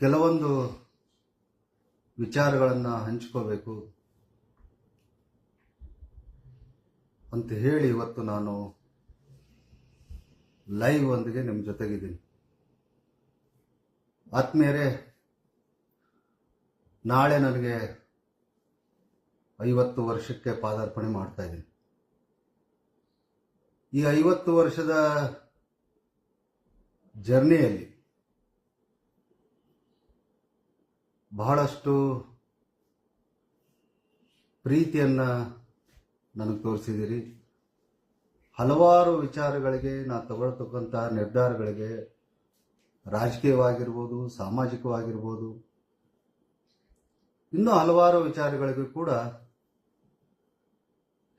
ಕೆಲವೊಂದು ವಿಚಾರಗಳನ್ನು ಹಂಚ್ಕೋಬೇಕು ಅಂತ ಹೇಳಿ ಇವತ್ತು ನಾನು ಲೈವ್ ಒಂದಿಗೆ ನಿಮ್ಮ ಜೊತೆಗಿದ್ದೀನಿ. ಆತ್ಮೀಯರೇ, ನಾಳೆ ನನಗೆ ಐವತ್ತು ವರ್ಷಕ್ಕೆ ಪಾದಾರ್ಪಣೆ ಮಾಡ್ತಾ ಇದ್ದೀನಿ. ಈ ಐವತ್ತು ವರ್ಷದ ಜರ್ನಿಯಲ್ಲಿ ಬಹಳಷ್ಟು ಪ್ರೀತಿಯನ್ನು ನನಗೆ ತೋರಿಸಿದಿರಿ ಹಲವಾರು ವಿಚಾರಗಳಿಗೆ ನಾನು ತಗೊಳ್ತಕ್ಕಂಥ ನಿರ್ಧಾರಗಳಿಗೆ ರಾಜಕೀಯವಾಗಿರ್ಬೋದು, ಸಾಮಾಜಿಕವಾಗಿರ್ಬೋದು, ಇನ್ನೂ ಹಲವಾರು ವಿಚಾರಗಳಿಗೂ ಕೂಡ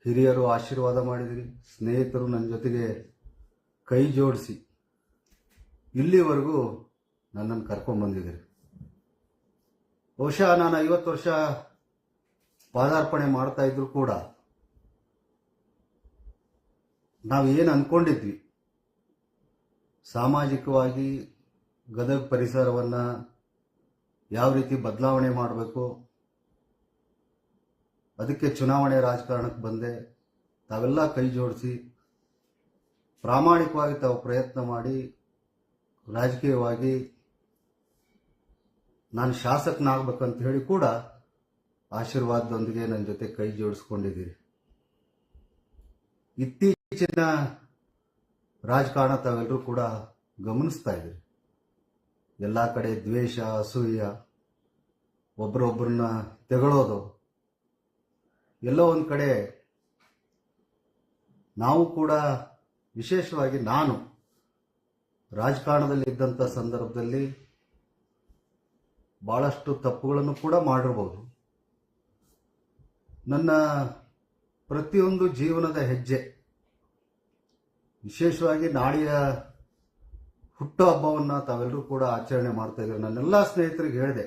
ಹಿರಿಯರು ಆಶೀರ್ವಾದ ಮಾಡಿದಿರಿ. ಸ್ನೇಹಿತರು ನನ್ನ ಜೊತೆಗೆ ಕೈ ಜೋಡಿಸಿ ಇಲ್ಲಿವರೆಗೂ ನನ್ನನ್ನು ಕರ್ಕೊಂಡ್ಬಂದಿದ್ದೀರಿ ಬಹುಶಃ ನಾನು ಐವತ್ತು ವರ್ಷ ಪಾದಾರ್ಪಣೆ ಮಾಡ್ತಾ ಇದ್ರು ಕೂಡ ನಾವು ಏನು ಅನ್ಕೊಂಡಿದ್ವಿ? ಸಾಮಾಜಿಕವಾಗಿ ಗದಗ ಪರಿಸರವನ್ನು ಯಾವ ರೀತಿ ಬದಲಾವಣೆ ಮಾಡಬೇಕು? ಅದಕ್ಕೆ ಚುನಾವಣೆ ರಾಜಕಾರಣಕ್ಕೆ ಬಂದೆ. ತಾವೆಲ್ಲ ಕೈ ಜೋಡಿಸಿ ಪ್ರಾಮಾಣಿಕವಾಗಿ ತಾವು ಪ್ರಯತ್ನ ಮಾಡಿ ರಾಜಕೀಯವಾಗಿ ನಾನು ಶಾಸಕನಾಗಬೇಕಂತ ಹೇಳಿ ಕೂಡ ಆಶೀರ್ವಾದದೊಂದಿಗೆ ನನ್ನ ಜೊತೆ ಕೈ ಜೋಡಿಸ್ಕೊಂಡಿದ್ದೀರಿ. ಇತ್ತೀಚಿನ ರಾಜಕಾರಣ ತಾವೆಲ್ಲರೂ ಕೂಡ ಗಮನಿಸ್ತಾ ಇದ್ದೀರಿ. ಎಲ್ಲ ಕಡೆ ದ್ವೇಷ, ಅಸೂಯ ಒಬ್ಬರೊಬ್ಬರನ್ನ ತೆಗಳೋದು, ಎಲ್ಲೋ ಒಂದು ಕಡೆ ನಾವು ಕೂಡ ವಿಶೇಷವಾಗಿ ನಾನು ರಾಜಕಾರಣದಲ್ಲಿ ಇದ್ದಂಥ ಸಂದರ್ಭದಲ್ಲಿ ಭಾಳಷ್ಟು ತಪ್ಪುಗಳನ್ನು ಕೂಡ ಮಾಡಿರ್ಬೋದು. ನನ್ನ ಪ್ರತಿಯೊಂದು ಜೀವನದ ಹೆಜ್ಜೆ, ವಿಶೇಷವಾಗಿ ನಾಳೆಯ ಹುಟ್ಟು ಹಬ್ಬವನ್ನು ತಾವೆಲ್ಲರೂ ಕೂಡ ಆಚರಣೆ ಮಾಡ್ತಾ ಇದ್ದೀವಿ ನನ್ನೆಲ್ಲ ಸ್ನೇಹಿತರಿಗೆ ಹೇಳಿದೆ,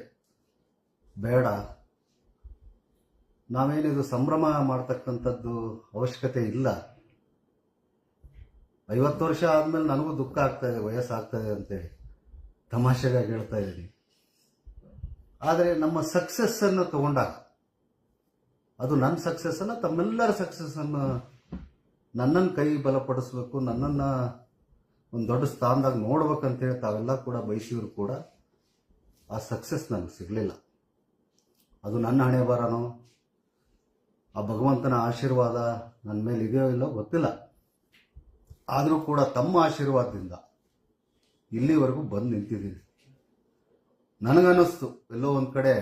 ಬೇಡ. ನಾವೇನಿದು ಸಂಭ್ರಮ ಮಾಡ್ತಕ್ಕಂಥದ್ದು ಅವಶ್ಯಕತೆ ಇಲ್ಲ. ಐವತ್ತು ವರ್ಷ ಆದಮೇಲೆ ನನಗೂ ದುಃಖ ಆಗ್ತಾಯಿದೆ ವಯಸ್ಸಾಗ್ತಾಯಿದೆ ಅಂತೇಳಿ ತಮಾಷೆಗಾಗಿ ಹೇಳ್ತಾ ಇದ್ದೀನಿ. ಆದರೆ ನಮ್ಮ ಸಕ್ಸಸ್ ಅನ್ನು ತಗೊಂಡಾಗ, ಅದು ನನ್ನ ಸಕ್ಸಸ್ ಅನ್ನ ತಮ್ಮೆಲ್ಲರ ಸಕ್ಸಸ್ ಅನ್ನು ನನ್ನನ್ನು ಕೈ ಬಲಪಡಿಸ್ಬೇಕು, ನನ್ನನ್ನು ಒಂದು ದೊಡ್ಡ ಸ್ಥಾನದಾಗ ನೋಡ್ಬೇಕಂತೇಳಿ ತಾವೆಲ್ಲ ಕೂಡ ಬಯಸಿದ್ರು ಕೂಡ ಆ ಸಕ್ಸಸ್ ನನಗೆ ಸಿಗಲಿಲ್ಲ. ಅದು ನನ್ನ ಹಣೆ ಬರನೋ, ಆ ಭಗವಂತನ ಆಶೀರ್ವಾದ ನನ್ನ ಮೇಲೆ ಇದೆಯೋ ಇಲ್ಲೋ ಗೊತ್ತಿಲ್ಲ. ಆದರೂ ಕೂಡ ತಮ್ಮ ಆಶೀರ್ವಾದದಿಂದ ಇಲ್ಲಿವರೆಗೂ ಬಂದು ನಿಂತಿದ್ದೀನಿ. ನನಗನ್ನಿಸ್ತು. ಎಲ್ಲೋ ಒಂದು ಕಡೆ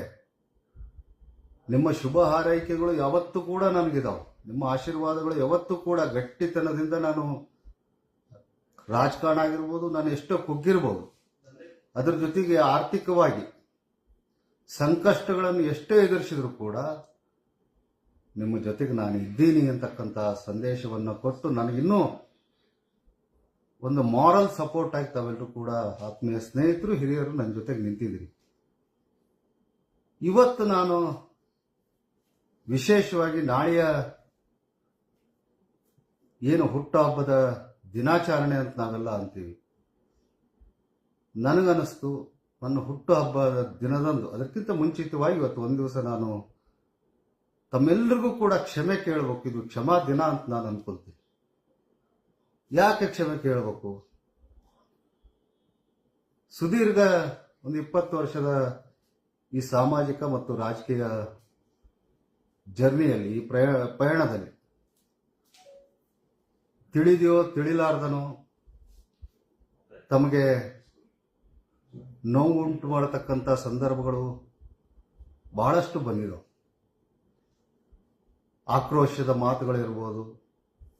ನಿಮ್ಮ ಶುಭ ಹಾರೈಕೆಗಳು ಯಾವತ್ತೂ ಕೂಡ ನನಗಿದಾವೆ. ನಿಮ್ಮ ಆಶೀರ್ವಾದಗಳು ಯಾವತ್ತೂ ಕೂಡ ಗಟ್ಟಿತನದಿಂದ ನಾನು ರಾಜಕಾರಣ ಆಗಿರ್ಬೋದು, ನಾನು ಎಷ್ಟೋ ಕುಗ್ಗಿರ್ಬೋದು. ಅದ್ರ ಜೊತೆಗೆ ಆರ್ಥಿಕವಾಗಿ ಸಂಕಷ್ಟಗಳನ್ನು ಎಷ್ಟೇ ಎದುರಿಸಿದ್ರು ಕೂಡ ನಿಮ್ಮ ಜೊತೆಗೆ ನಾನು ಇದ್ದೀನಿ ಅಂತಕ್ಕಂಥ ಸಂದೇಶವನ್ನು ಕೊಟ್ಟು ನನಗಿನ್ನೂ ಒಂದು ಮಾರಲ್ ಸಪೋರ್ಟ್ ಆಗಿ ತಾವೆಲ್ಲರೂ ಕೂಡ ಆತ್ಮೀಯ ಸ್ನೇಹಿತರು, ಹಿರಿಯರು ನನ್ನ ಜೊತೆಗೆ ನಿಂತಿದ್ದೀರಿ. ಇವತ್ತು ನಾನು ವಿಶೇಷವಾಗಿ ನಾಳೆಯ ಏನು ಹುಟ್ಟುಹಬ್ಬದ ದಿನಾಚರಣೆ ಅಂತ ನಾವೆಲ್ಲ ಅಂತೀವಿ. ನನಗನ್ನಿಸ್ತು, ನನ್ನ ಹುಟ್ಟುಹಬ್ಬದ ದಿನದಂದು, ಅದಕ್ಕಿಂತ ಮುಂಚಿತವಾಗಿ ಇವತ್ತು ಒಂದು ದಿವಸ ನಾನು ತಮ್ಮೆಲ್ಲರಿಗೂ ಕೂಡ ಕ್ಷಮೆ ಕೇಳಬೇಕು, ಇದು ಕ್ಷಮಾ ದಿನ ಅಂತ ನಾನು ಅನ್ಕೊಳ್ತೀನಿ. ಯಾಕೆ ಕ್ಷಮೆ ಕೇಳಬೇಕು? ಸುದೀರ್ಘ ಒಂದು ಇಪ್ಪತ್ತು ವರ್ಷದ ಈ ಸಾಮಾಜಿಕ ಮತ್ತು ರಾಜಕೀಯ ಜರ್ನಿಯಲ್ಲಿ ಈ ಪ್ರಯ, ಪಯಣದಲ್ಲಿ ತಿಳಿದೆಯೋ ತಿಳಿಲಾರ್ದನೋ ತಮಗೆ ನೋವು ಉಂಟು ಮಾಡತಕ್ಕಂಥ ಸಂದರ್ಭಗಳು ಬಹಳಷ್ಟು ಬಂದಿದ್ದವು ಆಕ್ರೋಶದ ಮಾತುಗಳಿರ್ಬೋದು,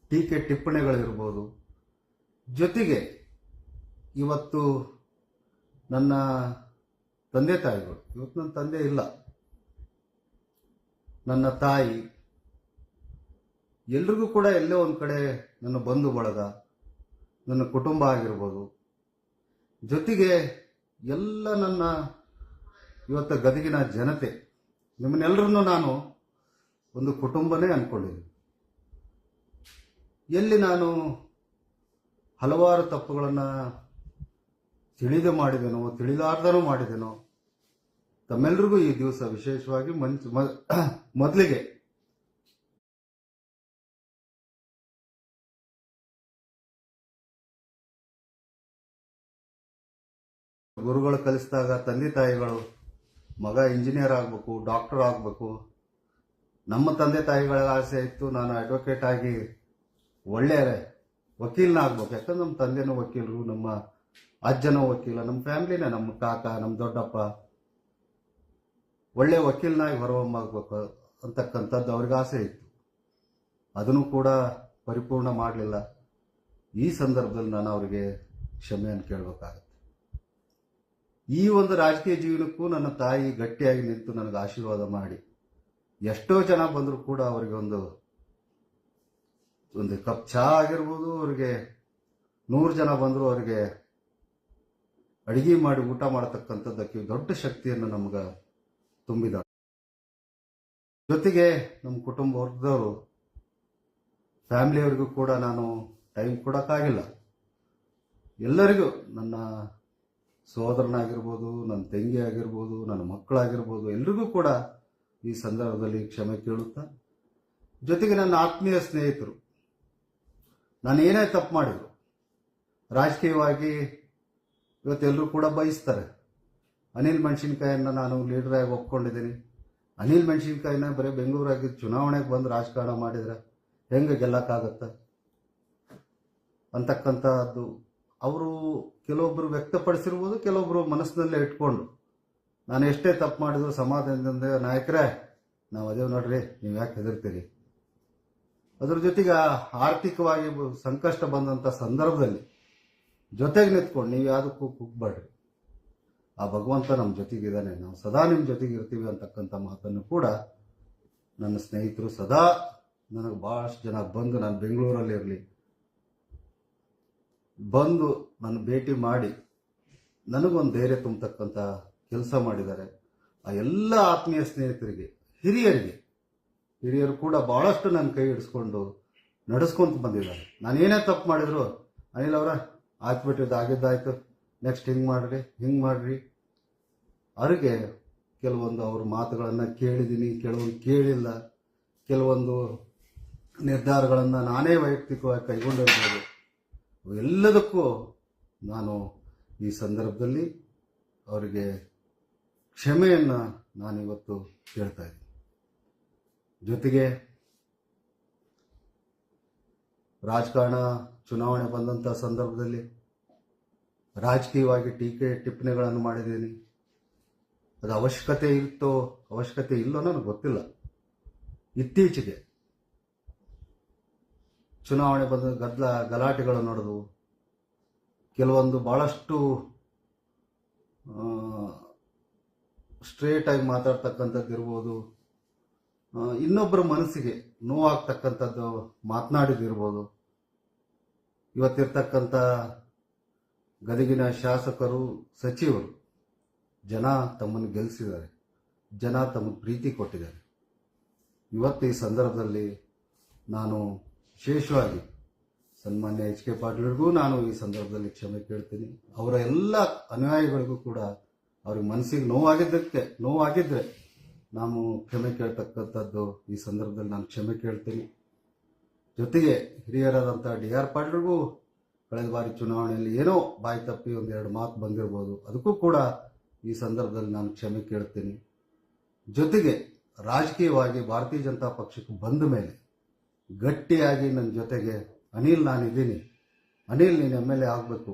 ಟೀಕೆ ಟಿಪ್ಪಣಿಗಳಿರ್ಬೋದು ಜೊತೆಗೆ ಇವತ್ತು ನನ್ನ ತಂದೆ ತಾಯಿಗಳು, ಇವತ್ತು ನನ್ನ ತಂದೆ ಇಲ್ಲ. ನನ್ನ ತಾಯಿ ಎಲ್ರಿಗೂ ಕೂಡ ಎಲ್ಲೋ ಒಂದು ಕಡೆ ನನ್ನ ಬಂಧು ಬಳಗ, ನನ್ನ ಕುಟುಂಬ ಆಗಿರ್ಬೋದು. ಜೊತೆಗೆ ಎಲ್ಲ ನನ್ನ ಇವತ್ತು ಗದಗಿನ ಜನತೆ ನಿಮ್ಮನ್ನೆಲ್ಲರನ್ನು ನಾನು ಒಂದು ಕುಟುಂಬನೇ ಅಂದ್ಕೊಂಡಿದ್ದೀನಿ ಎಲ್ಲಿ ನಾನು ಹಲವಾರು ತಪ್ಪುಗಳನ್ನು ತಿಳಿದು ಮಾಡಿದೆನೋ, ತಿಳಿಲಾರ್ದನೂ ಮಾಡಿದೆನೋ, ತಮ್ಮೆಲ್ರಿಗೂ ಈ ದಿವಸ ವಿಶೇಷವಾಗಿ ಮಂಚ್ ಮೊದಲಿಗೆ ಗುರುಗಳು ಕಲಿಸಿದಾಗ ತಂದೆ ತಾಯಿಗಳು, ಮಗ ಇಂಜಿನಿಯರ್ ಆಗಬೇಕು ಡಾಕ್ಟರ್ ಆಗಬೇಕು, ನಮ್ಮ ತಂದೆ ತಾಯಿಗಳ ಆಸೆ ಇತ್ತು. ನಾನು ಅಡ್ವೊಕೇಟ್ ಆಗಿ ಒಳ್ಳೆ ವಕೀಲನ ಆಗ್ಬೇಕು. ಯಾಕಂದ್ರೆ ನಮ್ಮ ತಂದೆನೂ ವಕೀಲರು, ನಮ್ಮ ಅಜ್ಜನ ವಕೀಲ, ನಮ್ಮ ಫ್ಯಾಮಿಲಿನೇ, ನಮ್ಮ ಕಾಕ, ನಮ್ಮ ದೊಡ್ಡಪ್ಪ. ಒಳ್ಳೆ ವಕೀಲನಾಗಿ ಹೊರಹೊಮ್ಮಾಗಬೇಕು ಅಂತಕ್ಕಂಥದ್ದು ಅವ್ರಿಗೆ ಆಸೆ ಇತ್ತು. ಅದನ್ನು ಕೂಡ ಪರಿಪೂರ್ಣ ಮಾಡಲಿಲ್ಲ. ಈ ಸಂದರ್ಭದಲ್ಲಿ ನಾನು ಅವರಿಗೆ ಕ್ಷಮೆಯನ್ನು ಕೇಳಬೇಕಾಗತ್ತೆ. ಈ ಒಂದು ರಾಜಕೀಯ ಜೀವನಕ್ಕೂ ನನ್ನ ತಾಯಿ ಗಟ್ಟಿಯಾಗಿ ನಿಂತು ನನಗೆ ಆಶೀರ್ವಾದ ಮಾಡಿ, ಎಷ್ಟೋ ಜನ ಬಂದರೂ ಕೂಡ ಅವರಿಗೆ ಒಂದು ಒಂದು ಕಪ್ ಚಹಾ ಆಗಿರ್ಬೋದು, ಅವರಿಗೆ ನೂರು ಜನ ಬಂದರೂ ಅವರಿಗೆ ಅಡಿಗೆ ಮಾಡಿ ಊಟ ಮಾಡತಕ್ಕಂಥದ್ದಕ್ಕೆ ದೊಡ್ಡ ಶಕ್ತಿಯನ್ನು ನಮ್ಗೆ ತುಂಬಿದ. ಜೊತೆಗೆ ನಮ್ಮ ಕುಟುಂಬ ವರ್ಗದವರು ಫ್ಯಾಮಿಲಿಯವರಿಗೂ ಕೂಡ ನಾನು ಟೈಮ್ ಕೊಡೋಕ್ಕಾಗಿಲ್ಲ. ಎಲ್ಲರಿಗೂ ನನ್ನ ಸೋದರನಾಗಿರ್ಬೋದು, ನನ್ನ ತಂಗಿ ಆಗಿರ್ಬೋದು, ನನ್ನ ಮಕ್ಕಳಾಗಿರ್ಬೋದು, ಎಲ್ರಿಗೂ ಕೂಡ ಈ ಸಂದರ್ಭದಲ್ಲಿ ಕ್ಷಮೆ ಕೇಳುತ್ತಾ, ಜೊತೆಗೆ ನನ್ನ ಆತ್ಮೀಯ ಸ್ನೇಹಿತರು ನಾನು ಏನೇ ತಪ್ಪು ಮಾಡಿದ್ರು. ರಾಜಕೀಯವಾಗಿ ಇವತ್ತೆಲ್ಲರೂ ಕೂಡ ಬಯಸ್ತಾರೆ. ಅನಿಲ್ ಮೆಣಸಿನ್ಕಾಯನ್ನು ನಾನು ಲೀಡರಾಗಿ ಒಪ್ಕೊಂಡಿದ್ದೀನಿ. ಅನಿಲ್ ಮೆಣಸಿನ್ಕಾಯಿನ ಬರೀ ಬೆಂಗಳೂರಾಗಿ ಚುನಾವಣೆಗೆ ಬಂದು ರಾಜಕಾರಣ ಮಾಡಿದ್ರೆ ಹೆಂಗೆ ಗೆಲ್ಲಕ್ಕಾಗತ್ತೆ? ಅಂತಕ್ಕಂಥದ್ದು ಅವರು ಕೆಲವೊಬ್ಬರು ವ್ಯಕ್ತಪಡಿಸಿರ್ಬೋದು ಕೆಲವೊಬ್ಬರು ಮನಸ್ಸಿನಲ್ಲೇ ಇಟ್ಕೊಂಡು, ನಾನು ಎಷ್ಟೇ ತಪ್ಪು ಮಾಡಿದ್ರು ಸಮಾಧಾನದಿಂದ ನಾಯಕರೇ, ನಾವು ಅದೇ ನೋಡ್ರಿ, ನೀವು ಯಾಕೆ ಹೆದರ್ತೀರಿ? ಅದ್ರ ಜೊತೆಗೆ ಆರ್ಥಿಕವಾಗಿ ಸಂಕಷ್ಟ ಬಂದಂಥ ಸಂದರ್ಭದಲ್ಲಿ ಜೊತೆಗೆ ನಿಂತ್ಕೊಂಡು ನೀವು ಯಾವುದಕ್ಕೂ ಕುಗ್ಬೇಡ್ರಿ. ಆ ಭಗವಂತ ನಮ್ಮ ಜೊತೆಗಿದ್ದಾನೆ ನಾವು ಸದಾ ನಿಮ್ಮ ಜೊತೆಗೆ ಇರ್ತೀವಿ ಅಂತಕ್ಕಂಥ ಮಾತನ್ನು ಕೂಡ ನನ್ನ ಸ್ನೇಹಿತರು ಸದಾ ನನಗೆ ಭಾಳಷ್ಟು ಜನ ಬಂದು ನಾನು ಬೆಂಗಳೂರಲ್ಲಿ ಇರಲಿ, ಬಂದು ನನ್ನ ಭೇಟಿ ಮಾಡಿ ನನಗೊಂದು ಧೈರ್ಯ ತುಂಬತಕ್ಕಂಥ ಕೆಲಸ ಮಾಡಿದ್ದಾರೆ. ಆ ಎಲ್ಲ ಆತ್ಮೀಯ ಸ್ನೇಹಿತರಿಗೆ, ಹಿರಿಯರಿಗೆ ಹಿರಿಯರು ಕೂಡ ಭಾಳಷ್ಟು ನನ್ನ ಕೈ ಹಿಡಿಸ್ಕೊಂಡು ನಡೆಸ್ಕೊಂತ ಬಂದಿದ್ದಾರೆ. ನಾನು ಏನೇ ತಪ್ಪು ಮಾಡಿದ್ರು, ಅನಿಲ್ ಅವರ ಆಗ್ಬಿಟ್ಟಿದ್ದು ಆಗಿದ್ದಾಯ್ತು. ನೆಕ್ಸ್ಟ್ ಹಿಂಗೆ ಮಾಡ್ರಿ ಹಿಂಗೆ ಮಾಡ್ರಿ. ಅವ್ರಿಗೆ ಕೆಲವೊಂದು ಅವ್ರ ಮಾತುಗಳನ್ನು ಕೇಳಿದ್ದೀನಿ, ಕೆಲವೊಂದು ಕೇಳಿಲ್ಲ. ಕೆಲವೊಂದು ನಿರ್ಧಾರಗಳನ್ನು ನಾನೇ ವೈಯಕ್ತಿಕವಾಗಿ ಕೈಗೊಂಡಿರ್ಬೋದು. ಎಲ್ಲದಕ್ಕೂ ನಾನು ಈ ಸಂದರ್ಭದಲ್ಲಿ ಅವರಿಗೆ ಕ್ಷಮೆಯನ್ನು ನಾನಿವತ್ತು ಕೇಳ್ತಾ ಇದ್ದೀನಿ. ಜೊತೆಗೆ ರಾಜಕಾರಣ ಚುನಾವಣೆ ಬಂದಂಥ ಸಂದರ್ಭದಲ್ಲಿ ರಾಜಕೀಯವಾಗಿ ಟೀಕೆ ಟಿಪ್ಪಣಿಗಳನ್ನು ಮಾಡಿದ್ದೀನಿ. ಅದು ಅವಶ್ಯಕತೆ ಇತ್ತೋ ಅವಶ್ಯಕತೆ ಇಲ್ಲೋ ನನಗೆ ಗೊತ್ತಿಲ್ಲ. ಇತ್ತೀಚೆಗೆ ಚುನಾವಣೆ ಬಂದ ಗದ್ದಲ ಗಲಾಟೆಗಳು ನಡೆದು ಕೆಲವೊಂದು ಭಾಳಷ್ಟು ಸ್ಟ್ರೇಟ್ ಆಗಿ ಮಾತಾಡ್ತಕ್ಕಂಥದ್ದು ಇರ್ಬೋದು ಇನ್ನೊಬ್ಬರ ಮನಸ್ಸಿಗೆ ನೋವಾಗ್ತಕ್ಕಂಥದ್ದು ಮಾತನಾಡಿದಿರ್ಬೋದು. ಇವತ್ತಿರ್ತಕ್ಕಂಥ ಗದಗಿನ ಶಾಸಕರು, ಸಚಿವರು ಜನ ತಮ್ಮನ್ನು ಗೆಲ್ಲಿಸಿದ್ದಾರೆ ಜನ ತಮ್ಮ ಪ್ರೀತಿ ಕೊಟ್ಟಿದ್ದಾರೆ. ಇವತ್ತು ಈ ಸಂದರ್ಭದಲ್ಲಿ ನಾನು ವಿಶೇಷವಾಗಿ ಸನ್ಮಾನ್ಯ ಎಚ್ ಕೆ ಪಾಟೀಲ್ಗೂ ನಾನು ಈ ಸಂದರ್ಭದಲ್ಲಿ ಕ್ಷಮೆ ಕೇಳ್ತೀನಿ. ಅವರ ಎಲ್ಲ ಅನುಯಾಯಿಗಳಿಗೂ ಕೂಡ ಅವ್ರಿಗೆ ಮನಸ್ಸಿಗೆ ನೋವಾಗಿದ್ದಕ್ಕೆ ನೋವಾಗಿದ್ದರೆ ನಾನು ಕ್ಷಮೆ ಕೇಳ್ತಕ್ಕಂಥದ್ದು ಈ ಸಂದರ್ಭದಲ್ಲಿ ನಾನು ಕ್ಷಮೆ ಕೇಳ್ತೀನಿ. ಜೊತೆಗೆ ಹಿರಿಯರಾದಂಥ ಡಿ ಆರ್ ಪಾಟೀಲ್ಗೂ ಕಳೆದ ಬಾರಿ ಚುನಾವಣೆಯಲ್ಲಿ ಏನೋ ಬಾಯಿ ತಪ್ಪಿ ಒಂದೆರಡು ಮಾತು ಬಂದಿರ್ಬೋದು. ಅದಕ್ಕೂ ಕೂಡ ಈ ಸಂದರ್ಭದಲ್ಲಿ ನಾನು ಕ್ಷಮೆ ಕೇಳ್ತೀನಿ. ಜೊತೆಗೆ ರಾಜಕೀಯವಾಗಿ ಭಾರತೀಯ ಜನತಾ ಪಕ್ಷಕ್ಕೆ ಬಂದ ಮೇಲೆ ಗಟ್ಟಿಯಾಗಿ ನನ್ನ ಜೊತೆಗೆ ಅನಿಲ್ ನಾನಿದ್ದೀನಿ. ಅನಿಲ್ ನೀನು ಎಂ ಎಲ್ ಎ ಆಗಬೇಕು.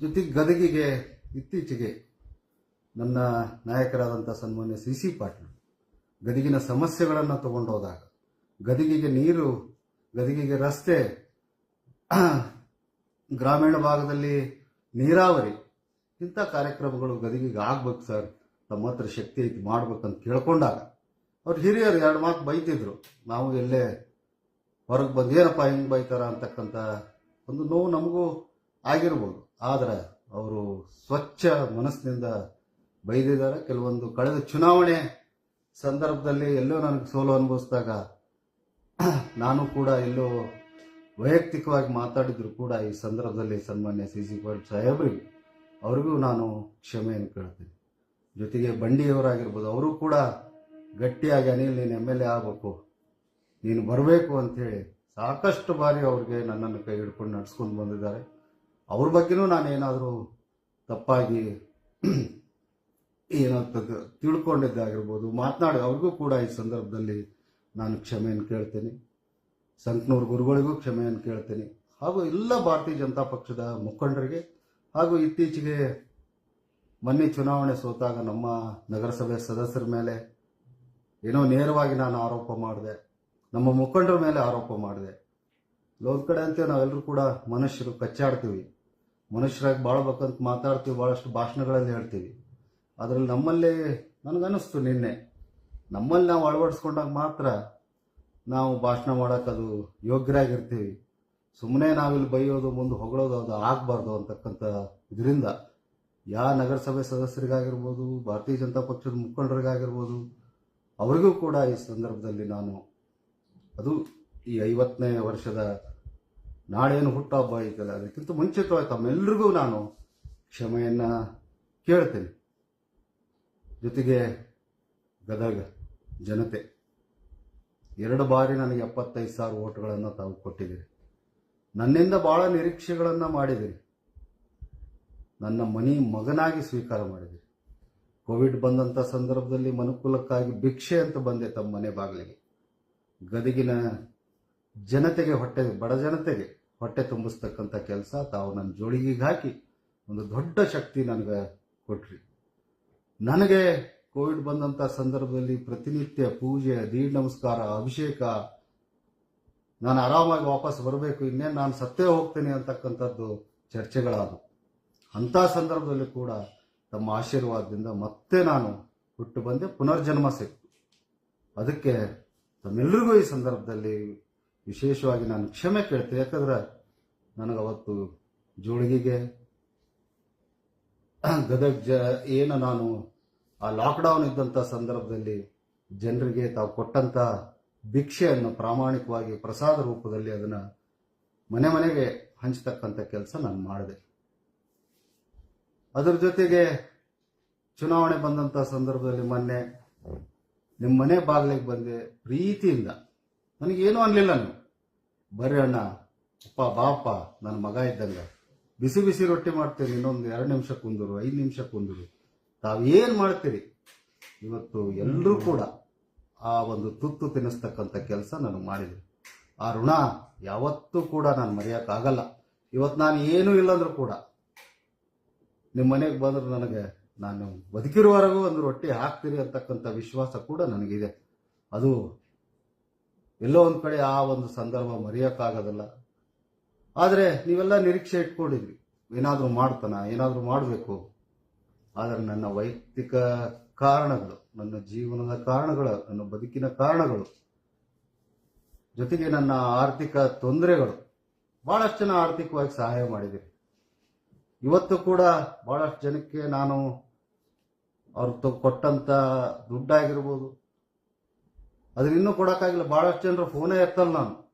ಜೊತೆಗೆ ಗದಗಿಗೆ ಇತ್ತೀಚೆಗೆ ನನ್ನ ನಾಯಕರಾದಂಥ ಸನ್ಮಾನ್ಯ ಸಿ ಸಿ ಪಾಟೀಲ್ ಗದಗಿನ ಸಮಸ್ಯೆಗಳನ್ನು ತಗೊಂಡೋದಾಗ, ಗದಗಿಗೆ ನೀರು, ಗದಗಿಗೆ ರಸ್ತೆ, ಗ್ರಾಮೀಣ ಭಾಗದಲ್ಲಿ ನೀರಾವರಿ, ಇಂಥ ಕಾರ್ಯಕ್ರಮಗಳು ಗದಗಿಗೆ ಆಗ್ಬೇಕು ಸರ್. ತಮ್ಮ ಹತ್ರ ಶಕ್ತಿ ಐತಿ, ಮಾಡ್ಬೇಕಂತ ಕೇಳ್ಕೊಂಡಾಗ ಅವ್ರು ಹಿರಿಯರು ಎರಡು ಮಾತು ಬೈತಿದ್ರು. ನಾವು ಎಲ್ಲೇ ಹೊರಗೆ ಬಂದು ಏನಪ್ಪ ಹಿಂಗೆ ಬೈತಾರ ಅಂತಕ್ಕಂಥ ಒಂದು ನೋವು ನಮಗೂ ಆಗಿರ್ಬೋದು. ಆದರೆ ಅವರು ಸ್ವಚ್ಛ ಮನಸ್ಸಿನಿಂದ ಬೈದಿದ್ದಾರೆ. ಕೆಲವೊಂದು ಕಳೆದ ಚುನಾವಣೆ ಸಂದರ್ಭದಲ್ಲಿ ಎಲ್ಲೋ ನನಗೆ ಸೋಲು ಅನುಭವಿಸಿದಾಗ ನಾನು ಕೂಡ ಎಲ್ಲೋ ವೈಯಕ್ತಿಕವಾಗಿ ಮಾತಾಡಿದ್ರು ಕೂಡ ಈ ಸಂದರ್ಭದಲ್ಲಿ ಸನ್ಮಾನ್ಯ ಸಿ ಸಿ ಪಾಟೀಲ್ ಸಾಹೇಬ್ರಿಗೆ. ಅವ್ರಿಗೂ ನಾನು ಕ್ಷಮೆಯನ್ನು ಕೇಳ್ತೀನಿ. ಜೊತೆಗೆ ಬಂಡಿಯವರಾಗಿರ್ಬೋದು, ಅವರು ಕೂಡ ಗಟ್ಟಿಯಾಗಿ, ಅನಿಲ್, ನೀನು ಎಂ ಎಲ್ ಎ ಆಗಬೇಕು. ನೀನು ಬರಬೇಕು ಅಂಥೇಳಿ ಸಾಕಷ್ಟು ಬಾರಿ ಅವ್ರಿಗೆ ನನ್ನನ್ನು ಕೈ ಹಿಡ್ಕೊಂಡು ನಡ್ಸ್ಕೊಂಡು ಬಂದಿದ್ದಾರೆ. ಅವ್ರ ಬಗ್ಗೆನೂ ನಾನು ಏನಾದರೂ ತಪ್ಪಾಗಿ ಏನೋ ತ- ತಿಳ್ಕೊಂಡಿದ್ದಾಗಿರ್ಬೋದು. ಮಾತನಾಡಿ ಅವ್ರಿಗೂ ಕೂಡ ಈ ಸಂದರ್ಭದಲ್ಲಿ ನಾನು ಕ್ಷಮೆಯನ್ನು ಕೇಳ್ತೇನೆ. ಸಂಕನೂರು ಗುರುಗಳಿಗೂ ಕ್ಷಮೆಯನ್ನು ಕೇಳ್ತೇನೆ. ಹಾಗೂ ಎಲ್ಲ ಭಾರತೀಯ ಜನತಾ ಪಕ್ಷದ ಮುಖಂಡರಿಗೆ ಹಾಗೂ ಇತ್ತೀಚೆಗೆ ಮೊನ್ನೆ ಚುನಾವಣೆ ಸೋತಾಗ ನಮ್ಮ ನಗರಸಭೆ ಸದಸ್ಯರ ಮೇಲೆ ಏನೋ ನೇರವಾಗಿ ನಾನು ಆರೋಪ ಮಾಡಿದೆ. ನಮ್ಮ ಮುಖಂಡರ ಮೇಲೆ ಆರೋಪ ಮಾಡಿದೆ. ಲೋದ್ ಕಡೆ ಅಂತ ನಾವೆಲ್ಲರೂ ಕೂಡ ಮನುಷ್ಯರು ಕಚ್ಚಾಡ್ತೀವಿ. ಮನುಷ್ಯರಾಗಿ ಬಾಳ್ಬೇಕಂತ ಮಾತಾಡ್ತೀವಿ ಭಾಳಷ್ಟು ಭಾಷಣಗಳಲ್ಲಿ ಹೇಳ್ತೀವಿ. ಅದರಲ್ಲಿ ನಮ್ಮಲ್ಲಿ ನನಗನ್ನಿಸ್ತು ನಿನ್ನೆ. ನಮ್ಮಲ್ಲಿ ನಾವು ಅಳವಡಿಸ್ಕೊಂಡಾಗ ಮಾತ್ರ ನಾವು ಭಾಷಣ ಮಾಡೋಕ್ಕದು ಯೋಗ್ಯರಾಗಿರ್ತೀವಿ. ಸುಮ್ಮನೆ ನಾವಿಲ್ಲಿ ಬೈಯೋದು, ಮುಂದೆ ಹೊಗಳೋದು ಅದು ಆಗಬಾರ್ದು ಅಂತಕ್ಕಂಥ ಇದರಿಂದ. ಯಾ ನಗರಸಭೆ ಸದಸ್ಯರಿಗಾಗಿರ್ಬೋದು, ಭಾರತೀಯ ಜನತಾ ಪಕ್ಷದ ಮುಖಂಡರಿಗಾಗಿರ್ಬೋದು, ಅವರಿಗೂ ಕೂಡ ಈ ಸಂದರ್ಭದಲ್ಲಿ ನಾನು ಅದು ಈ ಐವತ್ತನೇ ವರ್ಷದ ನಾಳೇನು ಹುಟ್ಟುಹಬ್ಬ ಐತಲ್ಲ, ಅದಕ್ಕಿಂತ ಮುಂಚಿತವಾಗಿ ತಮ್ಮೆಲ್ಲರಿಗೂ ನಾನು ಕ್ಷಮೆಯನ್ನು ಕೇಳ್ತೇನೆ. ಜೊತೆಗೆ ಗದಗ ಜನತೆ, ಎರಡು ಬಾರಿ ನನಗೆ ಎಪ್ಪತ್ತೈದು ಸಾವಿರ ಓಟ್ಗಳನ್ನು ತಾವು ಕೊಟ್ಟಿದ್ದೀರಿ. ನನ್ನಿಂದ ಬಹಳ ನಿರೀಕ್ಷೆಗಳನ್ನು ಮಾಡಿದಿರಿ ನನ್ನ ಮನಿ ಮಗನಾಗಿ ಸ್ವೀಕಾರ ಮಾಡಿದಿರಿ ಕೋವಿಡ್ ಬಂದಂಥ ಸಂದರ್ಭದಲ್ಲಿ ಮನುಕುಲಕ್ಕಾಗಿ ಭಿಕ್ಷೆ ಅಂತ ಬಂದೆ ತಮ್ಮ ಮನೆ ಬಾಗಿಲಿಗೆ. ಗದಗಿನ ಜನತೆಗೆ ಹೊಟ್ಟೆ, ಬಡ ಜನತೆಗೆ ಹೊಟ್ಟೆ ತುಂಬಿಸ್ತಕ್ಕಂಥ ಕೆಲಸ ತಾವು ನನ್ನ ಜೋಳಿಗೆ ಹಾಕಿ ಒಂದು ದೊಡ್ಡ ಶಕ್ತಿ ನನಗೆ ಕೊಟ್ರಿ. ನನಗೆ ಕೋವಿಡ್ ಬಂದಂಥ ಸಂದರ್ಭದಲ್ಲಿ ಪ್ರತಿನಿತ್ಯ ಪೂಜೆ, ದೀಡ್ ನಮಸ್ಕಾರ, ಅಭಿಷೇಕ, ನಾನು ಆರಾಮಾಗಿ ವಾಪಸ್ ಬರಬೇಕು, ಇನ್ನೇನು ನಾನು ಸತ್ತೇ ಹೋಗ್ತೇನೆ ಅಂತಕ್ಕಂಥದ್ದು ಚರ್ಚೆಗಳಾದವು. ಅಂಥ ಸಂದರ್ಭದಲ್ಲಿ ಕೂಡ ತಮ್ಮ ಆಶೀರ್ವಾದದಿಂದ ಮತ್ತೆ ನಾನು ಹುಟ್ಟು ಬಂದೆ, ಪುನರ್ಜನ್ಮ ಸಿಕ್ತು. ಅದಕ್ಕೆ ತಮ್ಮೆಲ್ಲರಿಗೂ ಈ ಸಂದರ್ಭದಲ್ಲಿ ವಿಶೇಷವಾಗಿ ನಾನು ಕ್ಷಮೆ ಕೇಳ್ತೇನೆ. ಯಾಕಂದ್ರೆ ನನಗೆ ಅವತ್ತು ಜೋಳಿಗೆಗೆ ಗದಗ ಜ, ಏನು ನಾನು ಆ ಲಾಕ್ಡೌನ್ ಇದ್ದಂಥ ಸಂದರ್ಭದಲ್ಲಿ ಜನರಿಗೆ ತಾವು ಕೊಟ್ಟಂತ ಭಿಕ್ಷೆಯನ್ನು ಪ್ರಾಮಾಣಿಕವಾಗಿ ಪ್ರಸಾದ ರೂಪದಲ್ಲಿ ಅದನ್ನು ಮನೆ ಮನೆಗೆ ಹಂಚತಕ್ಕಂಥ ಕೆಲಸ ನಾನು ಮಾಡಿದೆ. ಅದರ ಜೊತೆಗೆ ಚುನಾವಣೆ ಬಂದಂಥ ಸಂದರ್ಭದಲ್ಲಿ ಮೊನ್ನೆ ನಿಮ್ಮ ಮನೆ ಬಾಗಿಲಿಗೆ ಬಂದೆ ಪ್ರೀತಿಯಿಂದ. ನನಗೇನು ಅನ್ನಲಿಲ್ಲ ನೀವು. ಬರ್ರಿ ಅಣ್ಣ, ಅಪ್ಪ, ಬಾಪ ನನ್ನ ಮಗ ಇದ್ದಂಗ. ಬಿಸಿ ಬಿಸಿ ರೊಟ್ಟಿ ಮಾಡ್ತೀರಿ ಇನ್ನೊಂದು ಎರಡು ನಿಮಿಷ ಕುಂದರು, ಐದು ನಿಮಿಷ ಕುಂದರು. ತಾವೇನು ಮಾಡ್ತೀರಿ? ಇವತ್ತು ಎಲ್ಲರೂ ಕೂಡ ಆ ಒಂದು ತುತ್ತು ತಿನ್ನಿಸ್ತಕ್ಕಂಥ ಕೆಲಸ ನಾನು ಮಾಡಿದೆ. ಆ ಋಣ ಯಾವತ್ತೂ ಕೂಡ ನಾನು ಮರೆಯೋಕ್ಕಾಗಲ್ಲ. ಇವತ್ತು ನಾನು ಏನೂ ಇಲ್ಲಂದ್ರೂ ಕೂಡ ನಿಮ್ಮ ಮನೆಗೆ ಬಂದ್ರೆ ನನಗೆ ನಾನು ಬದುಕಿರುವವರೆಗೂ ಒಂದು ರೊಟ್ಟಿ ಹಾಕ್ತೀರಿ ಅಂತಕ್ಕಂಥ ವಿಶ್ವಾಸ ಕೂಡ ನನಗಿದೆ. ಅದು ಎಲ್ಲೋ ಒಂದು ಕಡೆ ಆ ಒಂದು ಸಂದರ್ಭ ಮರೆಯೋಕ್ಕಾಗೋದಿಲ್ಲ. ಆದರೆ ನೀವೆಲ್ಲ ನಿರೀಕ್ಷೆ ಇಟ್ಕೊಂಡಿದ್ವಿ ಏನಾದರೂ ಮಾಡ್ತಾನ, ಏನಾದರೂ ಮಾಡಬೇಕು. ಆದರೆ ನನ್ನ ವೈಯಕ್ತಿಕ ಕಾರಣಗಳು, ನನ್ನ ಜೀವನದ ಕಾರಣಗಳು, ನನ್ನ ಬದುಕಿನ ಕಾರಣಗಳು, ಜೊತೆಗೆ ನನ್ನ ಆರ್ಥಿಕ ತೊಂದರೆಗಳು ಬಹಳಷ್ಟು ಜನ ಆರ್ಥಿಕವಾಗಿ ಸಹಾಯ ಮಾಡಿದ್ದೀರಿ ಇವತ್ತು ಕೂಡ ಬಹಳಷ್ಟು ಜನಕ್ಕೆ ನಾನು ಅವ್ರು ಕೊಟ್ಟಂಥ ದುಡ್ಡಾಗಿರ್ಬೋದು. ಅದನ್ನ ಇನ್ನೂ ಕೊಡೋಕ್ಕಾಗಿಲ್ಲ. ಬಹಳಷ್ಟು ಜನರು ಫೋನೇ ಎತ್ತಲ್ಲ ನಾನು.